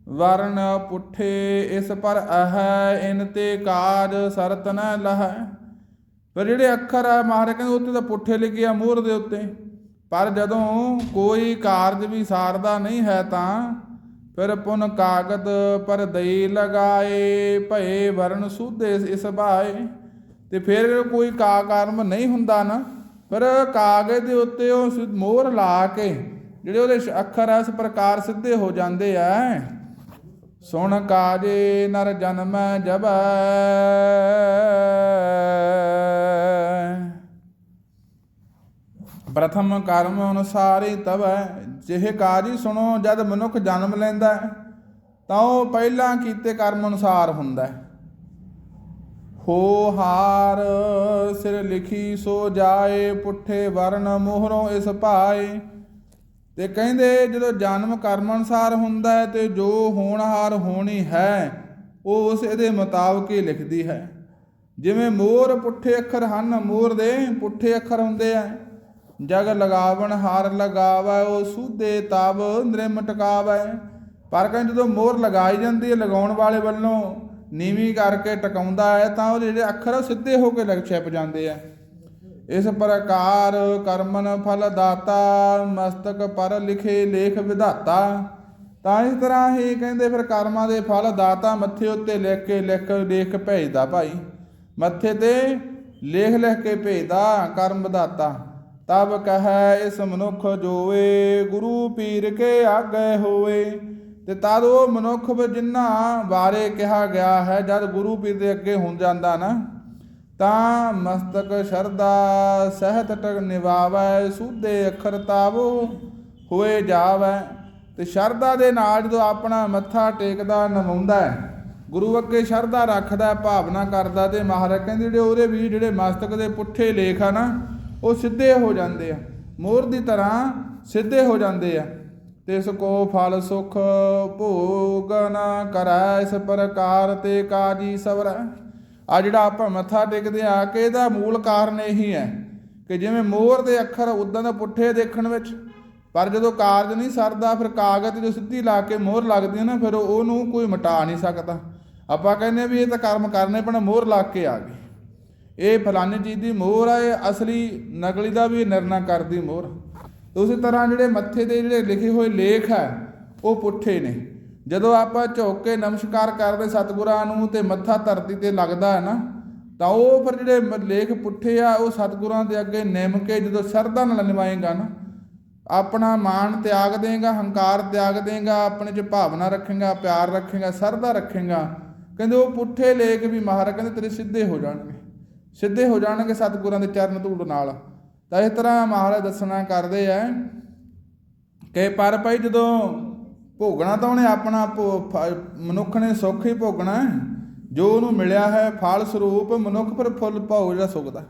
ਵਰਨ ਪੁੱਠੇ ਇਸ ਪਰ ਅਹ, ਇਨ ਤੇ ਕਾਜ ਸਰਤ ਨ ਲਹ। ਪਰ ਜਿਹੜੇ ਅੱਖਰ ਆ, ਮਹਾਰਾਜ ਕਹਿੰਦੇ ਉੱਤੇ ਤਾਂ ਪੁੱਠੇ ਲਿਖੇ ਆ ਮੋਹਰ ਦੇ ਉੱਤੇ। ਪਰ ਜਦੋਂ ਕੋਈ ਕਾਰਜ ਵੀ ਸਾਰਦਾ ਨਹੀਂ ਹੈ ਤਾਂ ਫਿਰ ਪੁਨ ਕਾਗਦ ਪਰ ਦਈ ਲਗਾਏ, ਭਏ ਵਰਨ ਸੁਧੇ ਇਸ ਭਾਏ ਤੇ ਫਿਰ ਕੋਈ ਕਾ ਕਰਮ ਨਹੀਂ ਹੁੰਦਾ ਨਾ ਪਰ ਕਾਗਜ਼ ਦੇ ਉੱਤੇ ਉਹ ਸਿ- ਮੋਹਰ ਲਾ ਕੇ, ਜਿਹੜੇ ਉਹਦੇ ਅੱਖਰ ਆ, ਇਸ ਪ੍ਰਕਾਰ ਸਿੱਧੇ ਹੋ ਜਾਂਦੇ ਆ ਸੁਣ ਕਾਜੇ ਨਰ ਜਨਮ ਜਬੈ ਪ੍ਰਥਮ ਕਰਮ ਅਨੁਸਾਰੀ ਤਵੈ, ਜਿਹ ਕਾਜੀ ਸੁਣੋ ਜਦ ਮਨੁੱਖ ਜਨਮ ਲੈਂਦਾ ਤਾਂ ਉਹ ਪਹਿਲਾਂ ਕੀਤੇ ਕਰਮ ਅਨੁਸਾਰ ਹੁੰਦਾ ਹੋ। ਹਾਰ ਸਿਰ ਲਿਖੀ ਸੋ ਜਾਏ, ਪੁੱਠੇ ਵਰਨ ਮੋਹਰੋਂ ਇਸ ਭਾਏ ਤੇ ਕਹਿੰਦੇ ਜਦੋਂ ਜਨਮ ਕਰਮ ਅਨੁਸਾਰ ਹੁੰਦਾ ਹੈ ਤੇ ਜੋ ਹੋਣਹਾਰ ਹੋਣੀ ਹੈ, ਉਹ ਉਸ ਇਹਦੇ ਮੁਤਾਬਕ ਹੀ ਲਿਖਦੀ ਹੈ। ਜਿਵੇਂ ਮੋਰ ਪੁੱਠੇ ਅੱਖਰ ਹਨ, ਮੋਰ ਦੇ ਪੁੱਠੇ ਅੱਖਰ ਹੁੰਦੇ ਆ। ਜਗ ਲਗਾਵਣ ਹਾਰ ਲਗਾਵੈ, ਉਹ ਸੂਦੇ ਤਬ ਨਿਰਮ ਟਿਕਾਵੈ ਪਰ ਕਹਿੰਦੇ ਜਦੋਂ ਮੋਰ ਲਗਾਈ ਜਾਂਦੀ ਹੈ ਲਗਾਉਣ ਵਾਲੇ ਵੱਲੋਂ ਨੀਵੀਂ ਕਰਕੇ ਟਿਕਾਉਂਦਾ ਹੈ, ਤਾਂ ਉਹ ਜਿਹੜੇ ਅੱਖਰ ਆ, ਉਹ ਸਿੱਧੇ ਹੋ ਕੇ ਲੱਗ ਛਿਪ ਜਾਂਦੇ ਆ। ਇਸ ਪ੍ਰਕਾਰ ਕਰਮਨ ਫਲ ਦਾਤਾ, ਮਸਤਕ ਪਰ ਲਿਖੇ ਲੇਖ ਵਿਧਾਤਾ। ਤਾਂ ਇਸ ਤਰ੍ਹਾਂ ਹੀ ਕਹਿੰਦੇ ਫਿਰ ਕਰਮਾਂ ਦੇ ਫਲ ਦਾਤਾ ਮੱਥੇ ਉੱਤੇ ਲਿਖ ਕੇ ਲਿਖ ਲੇਖ ਭੇਜਦਾ ਭਾਈ। ਮੱਥੇ ਤੇ ਲੇਖ ਲਿਖ ਕੇ ਭੇਜਦਾ ਕਰਮ ਵਿਧਾਤਾ ਤਬ ਕਹੈ ਇਸ ਮਨੁੱਖ ਜੋਵੇ ਗੁਰੂ ਪੀਰ ਕੇ ਆਗੇ ਹੋਵੇ ਤੇ ਤਦ ਉਹ ਮਨੁੱਖ ਵੀ ਜਿਨ੍ਹਾਂ ਬਾਰੇ ਕਿਹਾ ਗਿਆ ਹੈ, ਜਦ ਗੁਰੂ ਪੀਰ ਦੇ ਅੱਗੇ ਹੁਣ ਜਾਂਦਾ ਨਾ। ਤਾਂ ਮਸਤਕ ਸ਼ਰਦਾ ਸਹਿਤ ਟਕ ਨਿਵਾਵੈ ਸੂਦੇ ਅੱਖਰ ਤਾਵੋ, ਹੋਏ ਜਾਵੈ। ਤੇ ਸ਼ਰਦਾ ਦੇ ਨਾਲ ਜਦੋਂ ਆਪਣਾ ਮੱਥਾ ਟੇਕਦਾ ਨਵਾਉਂਦਾ ਹੈ, ਗੁਰੂ ਅੱਗੇ ਸ਼ਰਧਾ ਰੱਖਦਾ ਭਾਵਨਾ ਕਰਦਾ ਤੇ ਮਹਾਰਾਜ ਕਹਿੰਦੇ ਜਿਹੜੇ ਉਹਦੇ ਵੀ ਜਿਹੜੇ ਮਸਤਕ ਦੇ ਪੁੱਠੇ ਲੇਖ ਆ ਨਾ, ਉਹ ਸਿੱਧੇ ਹੋ ਜਾਂਦੇ ਆ। ਮੋਰ ਦੀ ਤਰ੍ਹਾਂ ਸਿੱਧੇ ਹੋ ਜਾਂਦੇ ਆ। ਤਿਸ ਕੋ ਫਲ ਸੁਖ ਭੋਗ ਨਾ ਕਰੈ, ਇਸ ਪ੍ਰਕਾਰ ਤੇ ਕਾਜੀ ਸਵਰੈ। ਆ ਜਿਹੜਾ ਆਪਾਂ ਮੱਥਾ ਟੇਕਦੇ ਆ, ਕਿ ਇਹਦਾ ਮੂਲ ਕਾਰਨ ਇਹੀ ਹੈ ਕਿ ਜਿਵੇਂ ਮੋਹਰ ਦੇ ਅੱਖਰ ਉਦਾਂ ਦਾ ਪੁੱਠੇ ਦੇਖਣ ਵਿੱਚ, ਪਰ ਜਦੋਂ ਕਾਰਜ ਨਹੀਂ ਸਰਦਾ, ਫਿਰ ਕਾਗਜ਼ ਜੋ ਸਿੱਧੀ ਲਾ ਕੇ ਮੋਹਰ ਲੱਗਦੀ ਹੈ ਨਾ, ਫਿਰ ਉਹਨੂੰ ਕੋਈ ਮਿਟਾ ਨਹੀਂ ਸਕਦਾ। ਆਪਾਂ ਕਹਿੰਦੇ ਵੀ ਇਹ ਤਾਂ ਕਰਮ ਕਰਨੇ ਪੈਣਾ ਮੋਹਰ ਲਾ ਕੇ ਆ ਗਈ। ਇਹ ਫਲਾਨੀ ਚੀਜ਼ ਦੀ ਮੋਹਰ ਆ, ਇਹ ਅਸਲੀ ਨਕਲੀ ਦਾ ਵੀ ਨਿਰਣਾ ਕਰਦੀ ਮੋਹਰ। ਉਸੇ ਤਰ੍ਹਾਂ ਜਿਹੜੇ ਮੱਥੇ ਦੇ ਜਿਹੜੇ ਲਿਖੇ ਹੋਏ ਲੇਖ ਹੈ, ਉਹ ਪੁੱਠੇ ਨੇ। ਜਦੋਂ ਆਪਾਂ ਝੁੱਕ ਕੇ ਨਮਸਕਾਰ ਕਰਦੇ ਸਤਿਗੁਰਾਂ ਨੂੰ ਤੇ ਮੱਥਾ ਧਰਤੀ ਤੇ ਲੱਗਦਾ ਹੈ ਨਾ, ਤਾਂ ਉਹ ਫਿਰ ਜਿਹੜੇ ਲੇਖ ਪੁੱਠੇ ਆ, ਉਹ ਸਤਿਗੁਰਾਂ ਦੇ ਅੱਗੇ ਨਿਮ ਕੇ ਜਦੋਂ ਸ਼ਰਧਾ ਨਾਲ ਨਿਵਾਏਗਾ ਨਾ, ਆਪਣਾ ਮਾਣ ਤਿਆਗ ਦੇਗਾ, ਹੰਕਾਰ ਤਿਆਗ ਦੇਗਾ, ਆਪਣੇ ਚ ਭਾਵਨਾ ਰੱਖੇਗਾ, ਪਿਆਰ ਰੱਖੇਗਾ ਸ਼ਰਧਾ ਰੱਖੇਗਾ, ਕਹਿੰਦੇ ਉਹ ਪੁੱਠੇ ਲੇਖ ਵੀ ਮਹਾਰਾਜ ਕਹਿੰਦੇ ਤੇਰੇ ਸਿੱਧੇ ਹੋ ਜਾਣਗੇ, ਸਿੱਧੇ ਹੋ ਜਾਣਗੇ ਸਤਿਗੁਰਾਂ ਦੇ ਚਰਨ ਧੂੜ ਨਾਲ। ਤਾਂ ਇਸ ਤਰ੍ਹਾਂ ਮਹਾਰਾਜ ਦੱਸਣਾ ਕਰਦੇ ਆ ਕਿ ਪਰ ਭਾਈ ਜਦੋਂ ਭੋਗਣਾ ਤਾਂ ਉਹਨੇ ਆਪਣਾ ਭੋ- ਫ- ਮਨੁੱਖ ਨੇ ਸੁੱਖ ਹੀ। ਭੋਗਣਾ ਜੋ ਉਹਨੂੰ ਮਿਲਿਆ ਹੈ, ਫਲ ਸਰੂਪ ਮਨੁੱਖ ਪਰ ਫੁੱਲ ਭੋਗ ਜਿਹੜਾ ਸੁਖਦਾ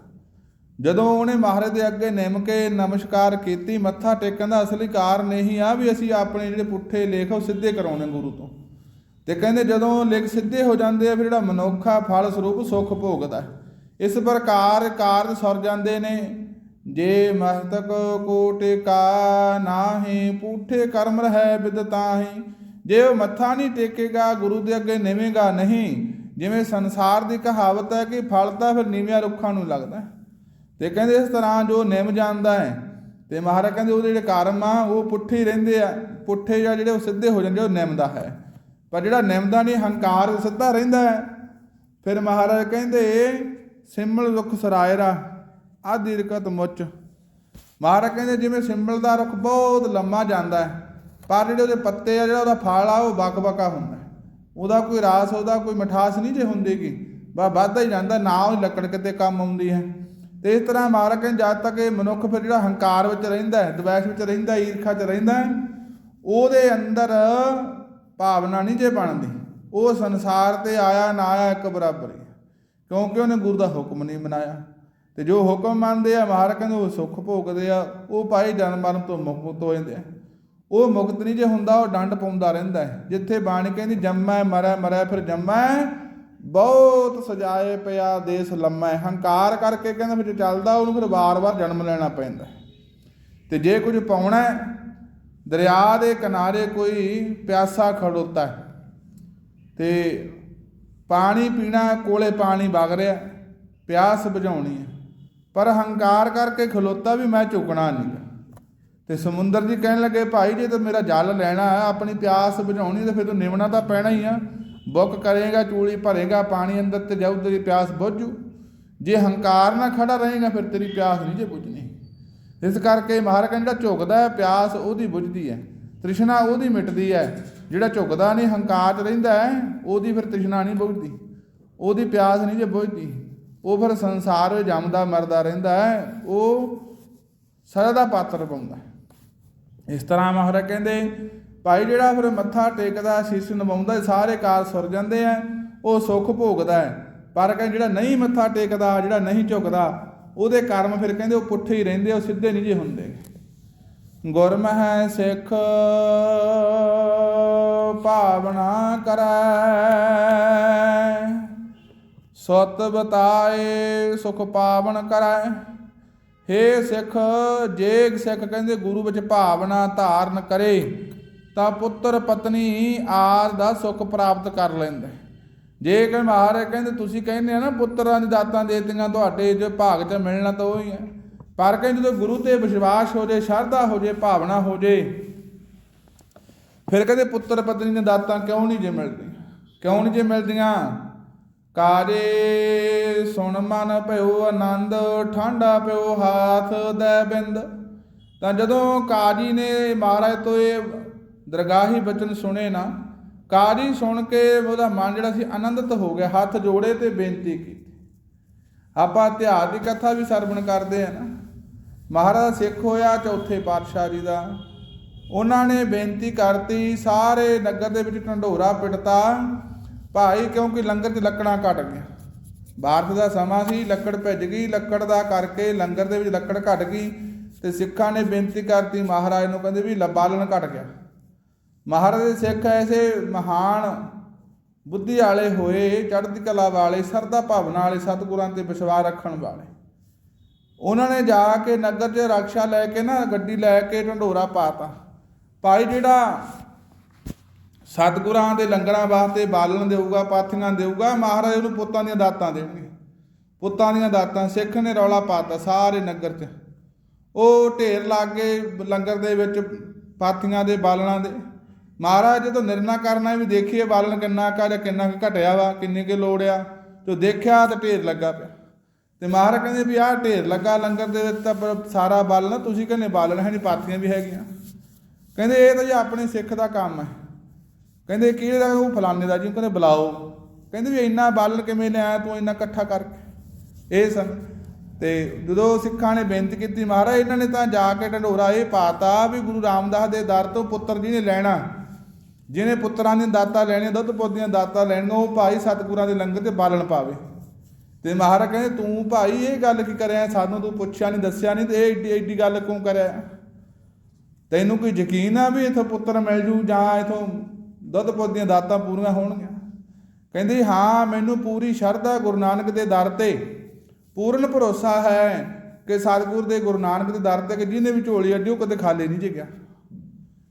ਜਦੋਂ ਉਹਨੇ ਮਹਾਰਾਜ ਦੇ ਅੱਗੇ ਨਿਮ ਕੇ ਨਮਸਕਾਰ ਕੀਤੀ, ਮੱਥਾ ਟੇਕਣ ਦਾ ਅਸਲੀ ਕਾਰਨ ਇਹੀ ਆ ਵੀ ਅਸੀਂ ਆਪਣੇ ਜਿਹੜੇ ਪੁੱਠੇ ਲੇਖ ਉਹ ਸਿੱਧੇ ਕਰਾਉਣੇ ਗੁਰੂ ਤੋਂ। ਤੇ ਕਹਿੰਦੇ ਜਦੋਂ ਲੇਖ ਸਿੱਧੇ ਹੋ ਜਾਂਦੇ ਆ, ਫਿਰ ਜਿਹੜਾ ਮਨੁੱਖ ਆ, ਫਲ ਸਰੂਪ ਸੁਖ ਭੋਗਦਾ। ਇਸ ਪ੍ਰਕਾਰ ਕਾਰਜ ਸਰ ਜਾਂਦੇ ਨੇ। ਜੇ ਮਸਤਕ ਕੋ ਟੇਕਾ ਨਾਹੀ, ਪੂਠੇ ਕਰਮ ਰਹਿ ਬਿਦਤਾਹੀ ਜੇ ਉਹ ਮੱਥਾ ਨਹੀਂ ਟੇਕੇਗਾ, ਗੁਰੂ ਦੇ ਅੱਗੇ ਨਿਵੇਗਾ ਨਹੀਂ। ਜਿਵੇਂ ਸੰਸਾਰ ਦੀ ਕਹਾਵਤ ਹੈ ਕਿ ਫਲ ਤਾਂ ਫਿਰ ਨੀਵਿਆਂ ਰੁੱਖਾਂ ਨੂੰ ਲੱਗਦਾ ਹੈ। ਤੇ ਕਹਿੰਦੇ ਇਸ ਤਰ੍ਹਾਂ ਜੋ ਨਿਮ ਜਾਂਦਾ ਹੈ, ਤੇ ਮਹਾਰਾਜ ਕਹਿੰਦੇ ਉਹਦੇ ਜਿਹੜੇ ਕਰਮ ਆ, ਉਹ ਪੁੱਠੇ ਰਹਿੰਦੇ ਆ। ਪੁੱਠੇ ਜਾਂ ਜਿਹੜੇ ਉਹ ਸਿੱਧੇ ਹੋ ਜਾਂਦੇ ਉਹ ਨਿਮਦਾ ਹੈ। ਪਰ ਜਿਹੜਾ ਨਿਮਦਾ ਨਹੀਂ, ਹੰਕਾਰ ਸਿੱਧਾ ਰਹਿੰਦਾ ਹੈ। ਫਿਰ ਮਹਾਰਾਜ ਕਹਿੰਦੇ, ਸਿਮਲ ਰੁੱਖ ਸਰਾਇਰਾ ਆਦਿ ਰਕਤ ਮੁੱਚ। ਮਹਾਰਾਜ ਕਹਿੰਦੇ, ਜਿਵੇਂ ਸਿੰਬਲ ਦਾ ਰੁੱਖ ਬਹੁਤ ਲੰਮਾ ਜਾਂਦਾ ਹੈ, ਪਰ ਜਿਹੜੇ ਉਹਦੇ ਪੱਤੇ ਆ, ਜਿਹੜਾ ਉਹਦਾ ਫਲ ਆ, ਉਹ ਬਕ-ਬਕਾ ਹੁੰਦਾ ਉਹਦਾ ਕੋਈ ਰਾਸ, ਉਹਦਾ ਕੋਈ ਮਠਾਸ ਨਹੀਂ ਜੇ ਹੁੰਦੀ ਹੁੰਦੀਗੀ ਬਾ, ਵੱਧਦਾ ਹੀ ਜਾਂਦਾ, ਨਾ ਉਹ ਲੱਕੜ ਕਿਤੇ ਕੰਮ ਆਉਂਦੀ ਹੈ। ਤੇ ਇਸ ਤਰ੍ਹਾਂ ਮਹਾਰਾਜ ਕਹਿੰਦੇ, ਜਦ ਤੱਕ ਇਹ ਮਨੁੱਖ ਫਿਰ ਜਿਹੜਾ ਹੰਕਾਰ ਵਿੱਚ ਰਹਿੰਦਾ ਹੈ, ਦਵੈਸ਼ ਵਿੱਚ ਰਹਿੰਦਾ ਈਰਖਾ 'ਚ ਰਹਿੰਦਾ ਉਹਦੇ ਅੰਦਰ ਭਾਵਨਾ ਨਹੀਂ ਜੇ ਬਣਦੀ। ਉਹ ਸੰਸਾਰ ਤੇ ਆਇਆ, ਨਾ ਆਇਆ ਇੱਕ ਬਰਾਬਰ ਹੀ ਹੈ। ਕਿਉਂਕਿ ਉਹਨੇ ਗੁਰੂ ਦਾ ਹੁਕਮ ਨਹੀਂ ਮਨਾਇਆ। ਤੇ ਜੋ ਹੁਕਮ ਮੰਨਦੇ ਆ ਮਹਾਰਾਜ ਕਹਿੰਦੇ ਉਹ ਸੁੱਖ ਭੋਗਦੇ ਆ, ਉਹ ਭਾਈ ਜਨਮ ਮਰਨ ਤੋਂ ਮੁਕਤ ਹੋ ਜਾਂਦੇ ਆ ਉਹ ਮੁਕਤ ਨਹੀਂ ਜੇ ਹੁੰਦਾ, ਉਹ ਡੰਡ ਪਾਉਂਦਾ ਰਹਿੰਦਾ ਹੈ ਜਿੱਥੇ ਬਾਣੀ ਕਹਿੰਦੀ, ਜੰਮੈ, ਮਰੈ ਮਰੈ, ਫਿਰ ਜੰਮੈ, ਬਹੁਤ ਸਜਾਏ ਪਿਆ ਦੇਸ ਲੰਮਾ ਹੈ। ਹੰਕਾਰ ਕਰਕੇ ਕਹਿੰਦਾ, ਫਿਰ ਜੇ ਚੱਲਦਾ, ਉਹਨੂੰ ਫਿਰ ਵਾਰ-ਵਾਰ ਜਨਮ ਲੈਣਾ ਪੈਂਦਾ ਹੈ। ਤੇ ਜੇ ਕੁਝ ਪਾਉਣਾ ਦਰਿਆ ਦੇ ਕਿਨਾਰੇ ਕੋਈ ਪਿਆਸਾ ਖੜੋਤਾ ਹੈ, ਤੇ ਪਾਣੀ ਪੀਣਾ, ਕੋਲੇ ਪਾਣੀ ਵਗ ਰਿਹਾ ਪਿਆਸ ਬੁਝਾਉਣੀ ਹੈ ਪਰ ਹੰਕਾਰ ਕਰਕੇ ਖਲੋਤਾ ਵੀ ਮੈਂ ਝੁਕਣਾ ਨਹੀਂ। ਤੇ ਸਮੁੰਦਰ ਜੀ ਕਹਿਣ ਲੱਗੇ, ਭਾਈ, ਜੇ ਤੂੰ ਮੇਰਾ ਜਲ ਲੈਣਾ ਹੈ, ਆਪਣੀ ਪਿਆਸ ਬੁਝਾਉਣੀ, ਤੇ ਫਿਰ ਤੂੰ ਨਿਵਣਾ ਤਾਂ ਪੈਣਾ ਹੀ ਆ। ਬੁੱਕ ਕਰੇਗਾ, ਚੂਲੀ ਭਰੇਗਾ, ਪਾਣੀ ਅੰਦਰ ਤੇ ਜਾਊ, ਤੇਰੀ ਪਿਆਸ ਬੁਝੂ ਜੇ। ਹੰਕਾਰ ਨਾ ਖੜਾ ਰਹੇਗਾ, ਫਿਰ ਤੇਰੀ ਪਿਆਸ ਨਹੀਂ ਜੇ ਬੁਝਣੀ। ਇਸ ਕਰਕੇ ਮਹਾਰਾਜ ਜਿਹੜਾ ਝੁਕਦਾ ਹੈ, ਪਿਆਸ ਉਹਦੀ ਬੁਝਦੀ ਹੈ। ਤ੍ਰਿਸ਼ਨਾ ਉਹਦੀ ਮਿਟਦੀ ਹੈ। ਜਿਹੜਾ ਝੁਕਦਾ ਨਹੀਂ, ਹੰਕਾਰ 'ਚ ਰਹਿੰਦਾ ਹੈ, ਉਹਦੀ ਫਿਰ ਤ੍ਰਿਸ਼ਨਾ ਨਹੀਂ ਬੁਝਦੀ। ਉਹਦੀ ਪਿਆਸ ਨਹੀਂ ਜੇ ਬੁਝਦੀ। ਉਹ ਫਿਰ ਸੰਸਾਰ ਵਿੱਚ ਜੰਮਦਾ ਮਰਦਾ ਰਹਿੰਦਾ ਹੈ, ਉਹ ਸਜ਼ਾ ਦਾ ਪਾਤਰ ਪਾਉਂਦਾ ਇਸ ਤਰ੍ਹਾਂ ਮਹਾਰਾਜ ਕਹਿੰਦੇ, ਭਾਈ ਜਿਹੜਾ ਫਿਰ ਮੱਥਾ ਟੇਕਦਾ, ਸ਼ੀਸ਼ ਨਵਾਉਂਦਾ ਸਾਰੇ ਕਾਰ ਸੁਰ ਜਾਂਦੇ ਆ ਉਹ ਸੁੱਖ ਭੋਗਦਾ ਹੈ। ਪਰ ਕਹਿੰਦੇ ਜਿਹੜਾ ਨਹੀਂ ਮੱਥਾ ਟੇਕਦਾ, ਜਿਹੜਾ ਨਹੀਂ ਝੁਕਦਾ, ਉਹਦੇ ਕਰਮ ਫਿਰ ਕਹਿੰਦੇ ਉਹ ਪੁੱਠੇ ਹੀ ਰਹਿੰਦੇ, ਉਹ ਸਿੱਧੇ ਨਹੀਂ ਜੇ ਹੁੰਦੇ। ਗੁਰਮਹਿ ਸਿੱਖ ਭਾਵਨਾ ਕਰੈ। ਸਤ ਬਤਾਏ, ਸੁਖ ਪਾਵਨ ਕਰੈ। ਹੇ ਸਿੱਖ ਜੇ ਸਿੱਖ ਕਹਿੰਦੇ ਗੁਰੂ ਵਿੱਚ ਭਾਵਨਾ ਧਾਰਨ ਕਰੇ, ਤਾਂ ਪੁੱਤਰ ਪਤਨੀ ਆਦ ਦਾ ਸੁਖ ਪ੍ਰਾਪਤ ਕਰ ਲੈਂਦਾ। ਹੈ। ਜੇ ਕਿ ਮਹਾਰਾਜ ਕਹਿੰਦੇ, ਤੁਸੀਂ ਕਹਿੰਦੇ ਆ ਨਾ, ਪੁੱਤਰਾਂ ਦੀ ਦਾਤਾਂ ਦੇਤੀਆਂ, ਤੁਹਾਡੇ ਜੋ ਭਾਗ ਚ ਮਿਲਣਾ ਤਾਂ ਉਹ ਹੀ ਹੈ। ਪਰ ਕਹਿੰਦੇ, ਜਦੋਂ ਗੁਰੂ ਤੇ ਵਿਸ਼ਵਾਸ ਹੋ ਜੇ, ਸ਼ਰਧਾ ਹੋ ਜੇ, ਭਾਵਨਾ ਹੋ ਜੇ, ਫਿਰ ਕਹਿੰਦੇ, ਪੁੱਤਰ ਪਤਨੀ ਦੀਆਂ ਦਾਤਾਂ ਕਿਉਂ ਨਹੀਂ ਜੇ ਮਿਲਦੀਆਂ? ਕਿਉਂ ਨਹੀਂ ਜੇ ਮਿਲਦੀਆਂ? ਕਾਰੇ ਸੁਣ ਮਨ ਭਇਓ ਆਨੰਦ ਠਾਂਡਾ ਪਿਓ ਹਾਥ ਦੇ ਬਿੰਦ। ਤਾਂ ਜਦੋਂ ਕਾਜੀ ਨੇ ਮਹਾਰਾਜ ਤੋਂ ਇਹ ਦਰਗਾਹੀ ਬਚਨ ਸੁਣੇ ਨਾ, ਕਾਜੀ ਸੁਣ ਕੇ ਉਹਦਾ ਮਨ ਜਿਹੜਾ ਸੀ ਆਨੰਦਿਤ ਹੋ ਗਿਆ, ਹੱਥ ਜੋੜੇ ਤੇ ਬੇਨਤੀ ਕੀਤੀ। ਆਪਾਂ ਇਤਿਹਾਸ ਦੀ ਕਥਾ ਵੀ ਸਰਵਣ ਕਰਦੇ ਆ ਨਾ। ਮਹਾਰਾਜ ਸਿੱਖ ਹੋਇਆ ਚੌਥੇ ਪਾਤਸ਼ਾਹ ਜੀ ਦਾ। ਉਹਨਾਂ ਨੇ ਬੇਨਤੀ ਕਰਤੀ, ਸਾਰੇ ਨਗਰ ਦੇ ਵਿੱਚ ਢੰਡੋਰਾ ਪਿਟਤਾ। ਭਾਈ, ਕਿਉਂਕਿ ਲੰਗਰ 'ਚ ਲੱਕੜਾਂ ਘਟ ਗਈਆਂ। ਬਾਰਿਸ਼ ਦਾ ਸਮਾਂ ਸੀ, ਲੱਕੜ ਭਿੱਜ ਗਈ, ਲੱਕੜ ਦਾ ਕਰਕੇ ਲੰਗਰ ਦੇ ਵਿੱਚ ਲੱਕੜ ਘਟ ਗਈ ਤੇ ਸਿੱਖਾਂ ਨੇ ਬੇਨਤੀ ਕਰਤੀ ਮਹਾਰਾਜ ਨੂੰ, ਕਹਿੰਦੇ ਵੀ ਲ- ਬਾਲਣ ਘਟ ਗਿਆ। ਮਹਾਰਾਜ ਦੇ ਸਿੱਖ ਐਸੇ ਮਹਾਨ ਬੁੱਧੀ ਵਾਲੇ ਹੋਏ, ਚੜ੍ਹਦੀ ਕਲਾ ਵਾਲੇ, ਸਰਦਾ ਭਾਵਨਾ ਵਾਲੇ, ਸਤਿਗੁਰਾਂ ਤੇ ਵਿਸ਼ਵਾਸ ਰੱਖਣ ਵਾਲੇ। ਉਹਨਾਂ ਨੇ ਜਾ ਕੇ ਨਗਰ 'ਚ ਰਕਸ਼ਾ ਲੈ ਕੇ ਨਾ, ਗੱਡੀ ਲੈ ਕੇ ਢੰਡੋਰਾ ਪਾਤਾ ਭਾਈ, ਜਿਹੜਾ ਸਤਿਗੁਰਾਂ ਦੇ ਲੰਗਰਾਂ ਵਾਸਤੇ ਬਾਲਣ ਦੇਊਗਾ, ਪਾਥੀਆਂ ਦੇਊਗਾ, ਮਹਾਰਾਜ ਉਹਨੂੰ ਪੁੱਤਾਂ ਦੀਆਂ ਦਾਤਾਂ ਦੇਣਗੇ। ਪੁੱਤਾਂ ਦੀਆਂ ਦਾਤਾਂ, ਸਿੱਖ ਨੇ ਰੌਲਾ ਪਾਤਾ ਸਾਰੇ ਨਗਰ 'ਚ। ਉਹ ਢੇਰ ਲੱਗ ਗਏ ਲੰਗਰ ਦੇ ਵਿੱਚ, ਪਾਥੀਆਂ ਦੇ ਬਾਲਣਾਂ ਦੇ। ਮਹਾਰਾਜ ਜਦੋਂ ਨਿਰਣਾ ਕਰਨਾ ਵੀ ਦੇਖੀਏ ਬਾਲਣ ਕਿੰਨਾ ਕਾ ਜਾਂ ਕਿੰਨਾ ਕੁ ਘਟਿਆ ਵਾ, ਕਿੰਨੀ ਕੁ ਲੋੜ ਆ ਤੇ ਦੇਖਿਆ ਤਾਂ ਢੇਰ ਲੱਗਾ ਪਿਆ। ਤੇ ਮਹਾਰਾਜ ਕਹਿੰਦੇ ਵੀ ਆਹ ਢੇਰ ਲੱਗਾ ਲੰਗਰ ਦੇ ਵਿੱਚ ਤਾਂ ਸਾਰਾ ਬਾਲਣ, ਤੁਸੀਂ ਕਹਿੰਦੇ ਬਾਲਣ ਹੈ ਨਹੀਂ ਪਾਥੀਆਂ ਵੀ ਹੈਗੀਆਂ। ਕਹਿੰਦੇ ਇਹ ਤਾਂ ਜੀ ਆਪਣੇ ਸਿੱਖ ਦਾ ਕੰਮ ਹੈ। ਕਹਿੰਦੇ ਕਿਹੜੇ ਉਹ ਫਲਾਣੇ ਦਾ ਜੀ? ਕਹਿੰਦੇ ਬੁਲਾਓ। ਕਹਿੰਦੇ ਵੀ ਇੰਨਾ ਬਾਲਣ ਕਿਵੇਂ ਲਿਆਇਆ ਤੂੰ, ਇੰਨਾ ਇਕੱਠਾ ਕਰਕੇ ਇਹ ਸਨ। ਤੇ ਜਦੋਂ ਸਿੱਖਾਂ ਨੇ ਬੇਨਤੀ ਕੀਤੀ, ਮਹਾਰਾਜ, ਇਹਨਾਂ ਨੇ ਤਾਂ ਜਾ ਕੇ ਢੰਡੋਰਾ ਇਹ ਪਾਤਾ ਵੀ ਗੁਰੂ ਰਾਮਦਾਸ ਦੇ ਦਰ ਤੋਂ ਪੁੱਤਰ ਜੀ ਨੇ ਲੈਣਾ। ਜਿਹਨੇ ਪੁੱਤਰਾਂ ਦੀਆਂ ਦਾਤਾਂ ਲੈਣੀਆਂ, ਦੁੱਧ ਪੁੱਤ ਦੀਆਂ ਦਾਤਾਂ ਲੈਣੀਆਂ, ਉਹ ਭਾਈ ਸਤਿਗੁਰਾਂ ਦੇ ਲੰਗਰ ਤੇ ਬਾਲਣ ਪਾਵੇ। ਤੇ ਮਹਾਰਾਜ ਕਹਿੰਦੇ, ਤੂੰ ਭਾਈ ਇਹ ਗੱਲ ਕੀ ਕਰਿਆ? ਸਾਨੂੰ ਤੂੰ ਪੁੱਛਿਆ ਨਹੀਂ ਦੱਸਿਆ ਨਹੀਂ ਤੇ ਇਹ ਏਡੀ ਏਡੀ ਗੱਲ ਕਿਉਂ ਕਰਿਆ? ਤੈਨੂੰ ਕੋਈ ਯਕੀਨ ਆ ਵੀ ਇਥੋਂ ਪੁੱਤਰ ਮਿਲ ਜੂ ਜਾਂ ਇਥੋਂ ਦੁੱਧ ਪੁੱਤ ਦੀਆਂ ਦਾਤਾਂ ਪੂਰੀਆਂ ਹੋਣਗੀਆਂ। ਕਹਿੰਦੀ, ਹਾਂ, ਮੈਨੂੰ ਪੂਰੀ ਸ਼ਰਧਾ ਗੁਰੂ ਨਾਨਕ ਦੇ ਦਰ ਤੇ ਪੂਰਨ ਭਰੋਸਾ ਹੈ ਕਿ ਸਤਿਗੁਰ ਦੇ ਗੁਰੂ ਨਾਨਕ ਦੇ ਦਰ ਤੇ ਕਿ ਜਿਹਨੇ ਵੀ ਝੋਲੀ ਅੱਡੀ, ਉਹ ਕਦੇ ਖਾਲੀ ਨਹੀਂ ਜੇ ਗਿਆ।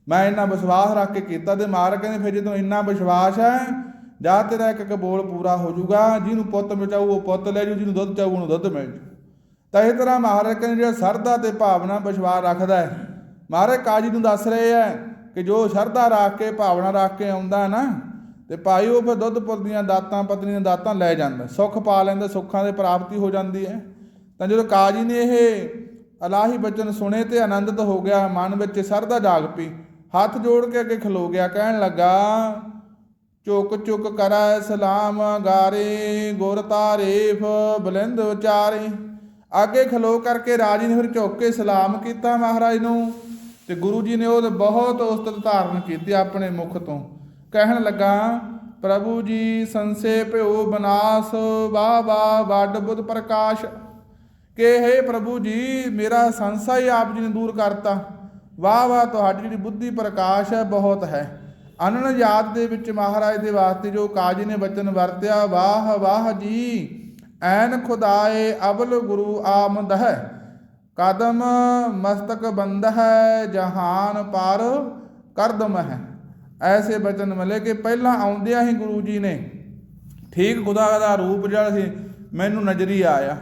ਮੈਂ ਇੰਨਾ ਵਿਸ਼ਵਾਸ ਰੱਖ ਕੇ ਕੀਤਾ ਤੇ ਮਾਰ ਕਹਿੰਦੇ, ਫਿਰ ਜਦੋਂ ਇੰਨਾ ਵਿਸ਼ਵਾਸ ਹੈ, ਜਾ ਤੇਰਾ ਇੱਕ ਕਬੋਲ ਪੂਰਾ ਹੋ ਜਾਊਗਾ। ਜਿਹਨੂੰ ਪੁੱਤ ਮਿਚਾਊ ਉਹ ਪੁੱਤ ਲੈ ਜੂ ਜਿਹਨੂੰ ਦੁੱਧ ਚਾਹੂ ਉਹਨੂੰ ਦੁੱਧ ਮਿਲ ਜੂ ਤਾਂ ਇਹ ਤਰ੍ਹਾਂ ਮਹਾਰਾਜ ਕਹਿੰਦੇ, ਜਿਹੜਾ ਸਰਦਾ ਤੇ ਭਾਵਨਾ, ਵਿਸ਼ਵਾਸ ਰੱਖਦਾ ਹੈ। ਮਹਾਰਾਜ ਕਾਜੀ ਨੂੰ ਦੱਸ ਰਹੇ ਹੈ ਕਿ ਜੋ ਸ਼ਰਧਾ ਰੱਖ ਕੇ, ਭਾਵਨਾ ਰੱਖ ਕੇ ਆਉਂਦਾ ਨਾ, ਤੇ ਭਾਈ ਉਹ ਫਿਰ ਦੁੱਧ ਪੁੱਤ ਦੀਆਂ ਦਾਤਾਂ ਪਤਨੀ ਦੀਆਂ ਦਾਤਾਂ ਲੈ ਜਾਂਦਾ। ਸੁੱਖ ਪਾ ਲੈਂਦਾ, ਸੁੱਖਾਂ ਦੇ ਪ੍ਰਾਪਤੀ ਹੋ ਜਾਂਦੀ ਹੈ। ਤਾਂ ਜਦੋਂ ਕਾਜੀ ਨੇ ਇਹ ਅਲਾਹੀ ਬਚਨ ਸੁਣੇ ਤੇ ਆਨੰਦਿਤ ਹੋ ਗਿਆ, ਮਨ ਵਿੱਚ ਸਰਦਾ ਜਾਗ ਪਈ। ਹੱਥ ਜੋੜ ਕੇ ਅੱਗੇ ਖਲੋ ਗਿਆ, ਕਹਿਣ ਲੱਗਾ, ਚੁੱਕ ਚੁੱਕ ਕਰੈ ਸਲਾਮ ਗਾਰੇ, ਗੁਰ ਤਾਰੀਫ ਬੁਲੰਦ ਉਚਾਰੇ ਅੱਗੇ ਖਲੋ ਕਰਕੇ ਰਾਜੀ ਨੇ ਫਿਰ ਝੁੱਕ ਕੇ ਸਲਾਮ ਕੀਤਾ ਮਹਾਰਾਜ ਨੂੰ। ਤੇ ਗੁਰੂ ਜੀ ਨੇ ਉਹ ਬਹੁਤ ਉਸਤਤ ਧਾਰਨ ਕੀਤੀ ਆਪਣੇ ਮੁਖ ਤੋਂ। ਕਹਿਣ ਲੱਗਾ, ਪ੍ਰਭੂ ਜੀ, ਸੰਸੇ ਭਿਓ ਬਨਾਸ ਵਾ ਵਾ ਵੱਡ ਬੁੱਧ ਪ੍ਰਕਾਸ਼। ਕਿ ਹੈ ਪ੍ਰਭੂ ਜੀ, ਮੇਰਾ ਸੰਸਾ ਹੀ ਆਪ ਜੀ ਨੇ ਦੂਰ ਕਰਤਾ। ਵਾਹ ਵਾਹ, ਤੁਹਾਡੀ ਜਿਹੜੀ ਬੁੱਧੀ ਪ੍ਰਕਾਸ਼ ਹੈ, ਬਹੁਤ ਹੈ। ਅਨਨ ਯਾਦ ਦੇ ਵਿੱਚ ਮਹਾਰਾਜ ਦੇ ਵਾਸਤੇ ਜੋ ਕਾਜ ਨੇ ਵਚਨ ਵਰਤਿਆ, ਵਾਹ ਵਾਹ ਜੀ, ਐਨ ਖੁਦਾਏ ਅਬਲ ਗੁਰੂ ਆਮਦ ਹੈ ਕਦਮ ਮਸਤਕ ਬੰਦ ਹੈ ਜਹਾਨ ਪਰ ਕਰਦਮ ਹੈ ਐਸੇ ਬਚਨ ਮਿਲੇ ਕਿ ਪਹਿਲਾਂ ਆਉਂਦਿਆਂ ਹੀ ਗੁਰੂ ਜੀ ਨੇ ਠੀਕ ਖੁਦਾ ਦਾ ਰੂਪ ਜਿਹੜਾ ਸੀ, ਮੈਨੂੰ ਨਜ਼ਰੀ ਆਇਆ।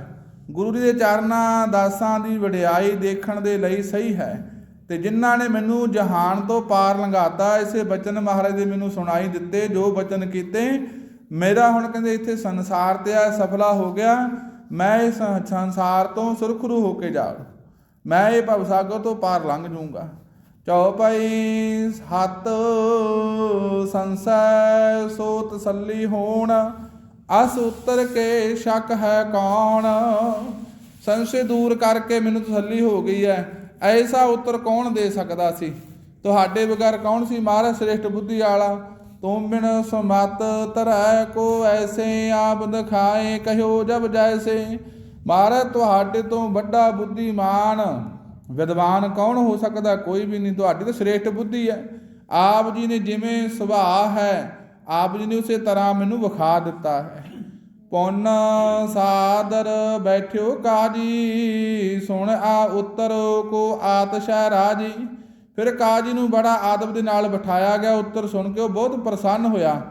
ਗੁਰੂ ਜੀ ਦੇ ਚਰਨਾਂ ਦਾਸਾਂ ਦੀ ਵਡਿਆਈ ਦੇਖਣ ਦੇ ਲਈ ਸਹੀ ਹੈ ਤੇ ਜਿਨ੍ਹਾਂ ਨੇ ਮੈਨੂੰ ਜਹਾਨ ਤੋਂ ਪਾਰ ਲੰਘਾਤਾ ਇਸੇ ਬਚਨ ਮਹਾਰਾਜ ਦੇ ਮੈਨੂੰ ਸੁਣਾਈ ਦਿੱਤੇ, ਜੋ ਬਚਨ ਕੀਤੇ, ਮੇਰਾ ਹੁਣ ਕਹਿੰਦੇ ਇੱਥੇ ਸੰਸਾਰ ਤੇ ਆ, ਸਫਲਾ ਹੋ ਗਿਆ। ਮੈਂ ਇਸ ਸੰਸਾਰ ਤੋਂ ਸੁਰਖਰੂ ਹੋ ਕੇ ਜਾ ਮੈਂ ਇਹ ਭਵ ਸਾਗਰ ਤੋਂ ਪਾਰ ਲੰਘ ਜਾਊਂਗਾ। ਚੌਪਈ ਹੱਤ ਸੰਸੈ ਸੋ ਤਸੱਲੀ ਹੋਣ। ਅਸ ਉੱਤਰ ਕੇ ਸ਼ੱਕ ਹੈ ਕੌਣ? ਸੰਸ਼ੇ ਦੂਰ ਕਰਕੇ ਮੈਨੂੰ ਤਸੱਲੀ ਹੋ ਗਈ ਹੈ। ਐਸਾ ਉੱਤਰ ਕੌਣ ਦੇ ਸਕਦਾ ਸੀ? ਤੁਹਾਡੇ ਬਗੈਰ ਕੌਣ ਸੀ ਮਹਾਰਾਜ ਸ੍ਰੇਸ਼ਟ ਬੁੱਧੀ ਵਾਲਾ? ਤੁਮ ਬਿਨ ਸਮਤ ਤਰੈ ਕੋ ਐਸੇ ਆਪ ਦਿਖਾਏ, ਕਹਿਓ ਜਬ ਜੈਸੇ। ਮਹਾਰਾਜ ਤੁਹਾਡੇ ਤੋਂ ਵੱਡਾ ਬੁੱਧੀਮਾਨ, ਵਿਦਵਾਨ ਕੌਣ ਹੋ ਸਕਦਾ? ਕੋਈ ਵੀ ਨਹੀਂ, ਤੁਹਾਡੀ ਤਾਂ ਸ੍ਰੇਸ਼ਟ ਬੁੱਧੀ ਹੈ। ਆਪ ਜੀ ਨੇ ਜਿਵੇਂ ਸੁਭਾਅ ਹੈ, ਆਪ ਜੀ ਨੇ ਉਸੇ ਤਰ੍ਹਾਂ ਮੈਨੂੰ ਵਿਖਾ ਦਿੱਤਾ ਹੈ। ਪੁੰਨ ਸਾਦਰ ਬੈਠਿਓ ਕਾਜੀ, ਸੁਣ ਆ ਉਤਰ ਕੋ ਆਤਸ਼ਾ ਰਾਜੀ। ਫਿਰ ਕਾਜੀ ਨੂੰ ਬੜਾ ਆਦਬ ਦੇ ਨਾਲ ਬਿਠਾਇਆ ਗਿਆ। ਉੱਤਰ ਸੁਣ ਕੇ ਉਹ ਬਹੁਤ ਪ੍ਰਸੰਨ ਹੋਇਆ।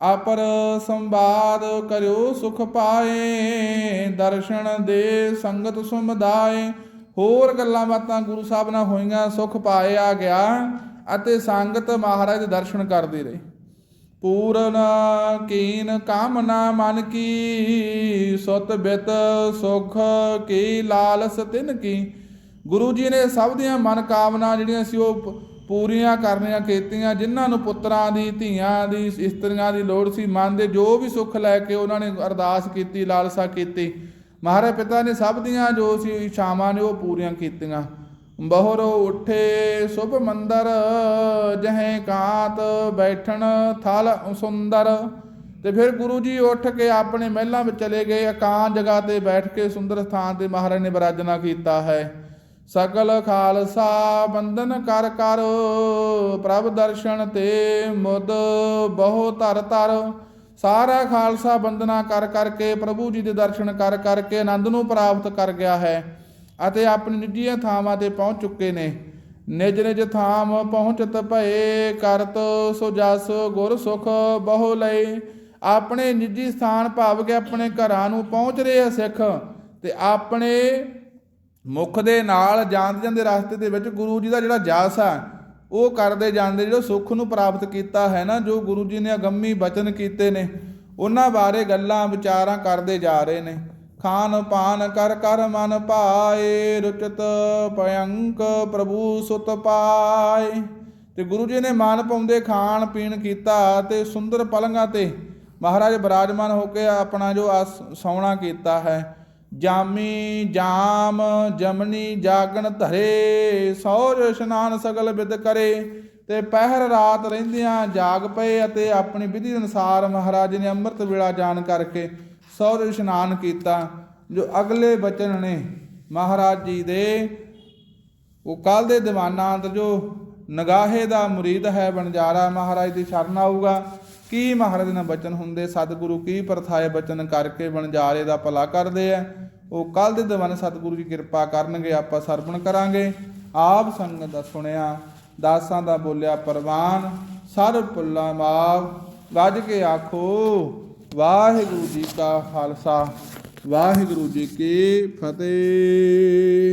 ਆਪਰ ਸੰਵਾਦ ਕਰਿਓ, ਸੁਖ ਪਾਏ, ਦਰਸ਼ਨ ਦੇ ਸੰਗਤ ਸੁਮਦਾਏ। ਹੋਰ ਗੱਲਾਂ ਬਾਤਾਂ ਗੁਰੂ ਸਾਹਿਬ ਨਾਲ ਹੋਈਆਂ, ਸੁਖ ਪਾਇਆ ਗਿਆ ਅਤੇ ਸੰਗਤ ਮਹਾਰਾਜ ਦੇ ਦਰਸ਼ਨ ਕਰਦੀ ਰਹੀ। ਪੂਰਨ ਕੀਨ ਕਾਮਨਾ ਮਨ ਕੀ, ਸੁਤ ਬਿਤ ਸੁਖ ਕੀ, ਲਾਲਸ ਤਿਨ ਕੀ। ਗੁਰੂ ਜੀ ਨੇ ਸਭ ਦੀਆਂ ਮਨ ਕਾਮਨਾ ਜਿਹੜੀਆਂ ਸੀ ਉਹ ਪ- ਪੂਰੀਆਂ ਕਰਨੀਆਂ ਕੀਤੀਆਂ, ਜਿਨ੍ਹਾਂ ਨੂੰ ਪੁੱਤਰਾਂ ਦੀ, ਧੀਆਂ ਦੀ, ਇਸਤਰੀਆਂ ਦੀ ਲੋੜ ਸੀ, ਮਨ ਦੇ ਜੋ ਵੀ ਸੁੱਖ ਲੈ ਕੇ ਉਹਨਾਂ ਨੇ ਅਰਦਾਸ ਕੀਤੀ, ਲਾਲਸਾ ਕੀਤੀ। ਮਹਾਰਾਜ ਪਿਤਾ ਨੇ ਸਭ ਦੀਆਂ ਜੋ ਸੀ ਇੱਛਾਵਾਂ ਨੇ ਉਹ ਪੂਰੀਆਂ ਕੀਤੀਆਂ। ਬਹੁਰੋ ਉੱਠੇ, ਸੁਭ ਮੰਦਰ, ਜਹੇ ਕਾਤ ਬੈਠਣ, ਥਲ ਸੁੰਦਰ। ਤੇ ਫਿਰ ਗੁਰੂ ਜੀ ਉੱਠ ਕੇ ਆਪਣੇ ਮਹਿਲਾਂ ਵਿੱਚ ਚਲੇ ਗਏ ਇਕਾਂਤ ਜਗ੍ਹਾ ਤੇ ਬੈਠ ਕੇ ਸੁੰਦਰ ਸਥਾਨ ਤੇ ਮਹਾਰਾਜ ਨੇ ਬਰਾਜਨਾ ਕੀਤਾ ਹੈ। ਸਕਲ ਖਾਲਸਾ ਬੰਦਨ ਕਰ ਕਰ, ਪ੍ਰਭ ਦਰਸ਼ਨ ਤੇ ਮੁਦ ਬਹੁ ਧਰ ਧਰ। ਸਾਰਾ ਖਾਲਸਾ ਬੰਦਨਾ ਕਰ ਕਰਕੇ, ਪ੍ਰਭੂ ਜੀ ਦੇ ਦਰਸ਼ਨ ਕਰ ਕਰਕੇ ਆਨੰਦ ਨੂੰ ਪ੍ਰਾਪਤ ਕਰ ਗਿਆ ਹੈ ਅਤੇ ਆਪਣੀ ਨਿੱਜੀਆਂ ਥਾਵਾਂ ਤੇ ਪਹੁੰਚ ਚੁੱਕੇ ਨੇ। ਨਿਜ ਨਿਜ ਥਾਮ ਪਹੁੰਚਤ ਭਏ ਕਰਤ, ਸੋ ਜਸ ਗੁਰ ਸੁਖ ਬਹੁ ਲਏ। ਆਪਣੇ ਨਿੱਜੀ ਸਥਾਨ ਭਾਵ ਕੇ ਆਪਣੇ ਘਰਾਂ ਨੂੰ ਪਹੁੰਚ ਰਹੇ ਆ ਸਿੱਖ ਤੇ ਆਪਣੇ ਮੁਖ ਦੇ ਨਾਲ ਜਾਂਦੇ ਜਾਂਦੇ ਰਸਤੇ ਦੇ ਵਿੱਚ ਗੁਰੂ ਜੀ ਦਾ ਜਿਹੜਾ ਜਾਸ ਆ, ਉਹ ਕਰਦੇ ਜਾਂਦੇ ਜਿਹੜਾ ਸੁੱਖ ਨੂੰ ਪ੍ਰਾਪਤ ਕੀਤਾ ਹੈ ਨਾ, ਜੋ ਗੁਰੂ ਜੀ ਨੇ ਅਗੰਮੀ ਬਚਨ ਕੀਤੇ ਨੇ, ਉਹਨਾਂ ਬਾਰੇ ਗੱਲਾਂ ਵਿਚਾਰਾਂ ਕਰਦੇ ਜਾ ਰਹੇ ਨੇ। ਖਾਨ ਪਾਨ ਕਰ ਕਰ ਮਨ ਭਾਏ, ਰੁਚਤ ਭਯੰਕ ਪ੍ਰਭੂ ਸੁਤ ਪਾਏ। ਤੇ ਗੁਰੂ ਜੀ ਨੇ ਮਨ ਪਾਉਂਦੇ, ਖਾਣ ਪੀਣ ਕੀਤਾ ਤੇ ਸੁੰਦਰ ਪਲੰਗਾਂ ਤੇ ਮਹਾਰਾਜ ਬਿਰਾਜਮਾਨ ਹੋ ਕੇ ਆਪਣਾ ਜੋ ਆਸ- ਸੌਣਾ ਕੀਤਾ ਹੈ। ਜਾਮੀ ਜਾਮ, ਜਮਨੀ ਜਾਗਣ ਧਰੇ, ਸੌਰ ਇਸ਼ਨਾਨ ਸਗਲ ਵਿਦ ਕਰੇ, ਤੇ ਪਹਿਰ ਰਾਤ ਰਹਿੰਦਿਆਂ ਜਾਗ ਪਏ ਅਤੇ ਆਪਣੀ ਵਿਧੀ ਅਨੁਸਾਰ ਮਹਾਰਾਜ ਨੇ ਅੰਮ੍ਰਿਤ ਵੇਲਾ ਜਾਣ ਕਰਕੇ ਸੌਰ ਇਸ਼ਨਾਨ ਕੀਤਾ, ਜੋ ਅਗਲੇ ਬਚਨ ਨੇ ਮਹਾਰਾਜ ਜੀ ਦੇ। ਉਹ ਕੱਲ ਦੇ ਦੀਵਾਨਾਂ ਅੰਦਰ ਜੋ ਨਗਾਹੇ ਦਾ ਮੁਰੀਦ ਹੈ ਬਣਜਾਰਾ ਮਹਾਰਾਜ ਦੀ ਸ਼ਰਨ ਆਊਗਾ। ਕੀ ਮਹਾਰਾਜ ਦੇ ਬਚਨ ਹੁੰਦੇ? ਸਤਿਗੁਰੂ ਕੀ ਪਰਥਾਏ ਬਚਨ ਕਰਕੇ ਬਣਜਾਰੇ ਦਾ ਭਲਾ ਕਰਦੇ ਆ ਉਹ ਕੱਲ ਦੇ ਦੀਵਾਨ ਸਤਿਗੁਰੂ ਜੀ ਕਿਰਪਾ ਕਰਨਗੇ, ਆਪਾਂ ਸਰਵਣ ਕਰਾਂਗੇ। ਆਪ ਸੰਗਤ ਦਾ ਸੁਣਿਆ, ਦਾਸਾਂ ਦਾ ਬੋਲਿਆ ਪਰਵਾਨ ਸਰਬ ਪੁੱਲਾ ਮਾਵ, ਗੱਜ ਕੇ ਆਖੋ, ਵਾਹਿਗੁਰੂ ਜੀ ਕਾ ਖਾਲਸਾ, ਵਾਹਿਗੁਰੂ ਜੀ ਕੀ ਫਤਿਹ।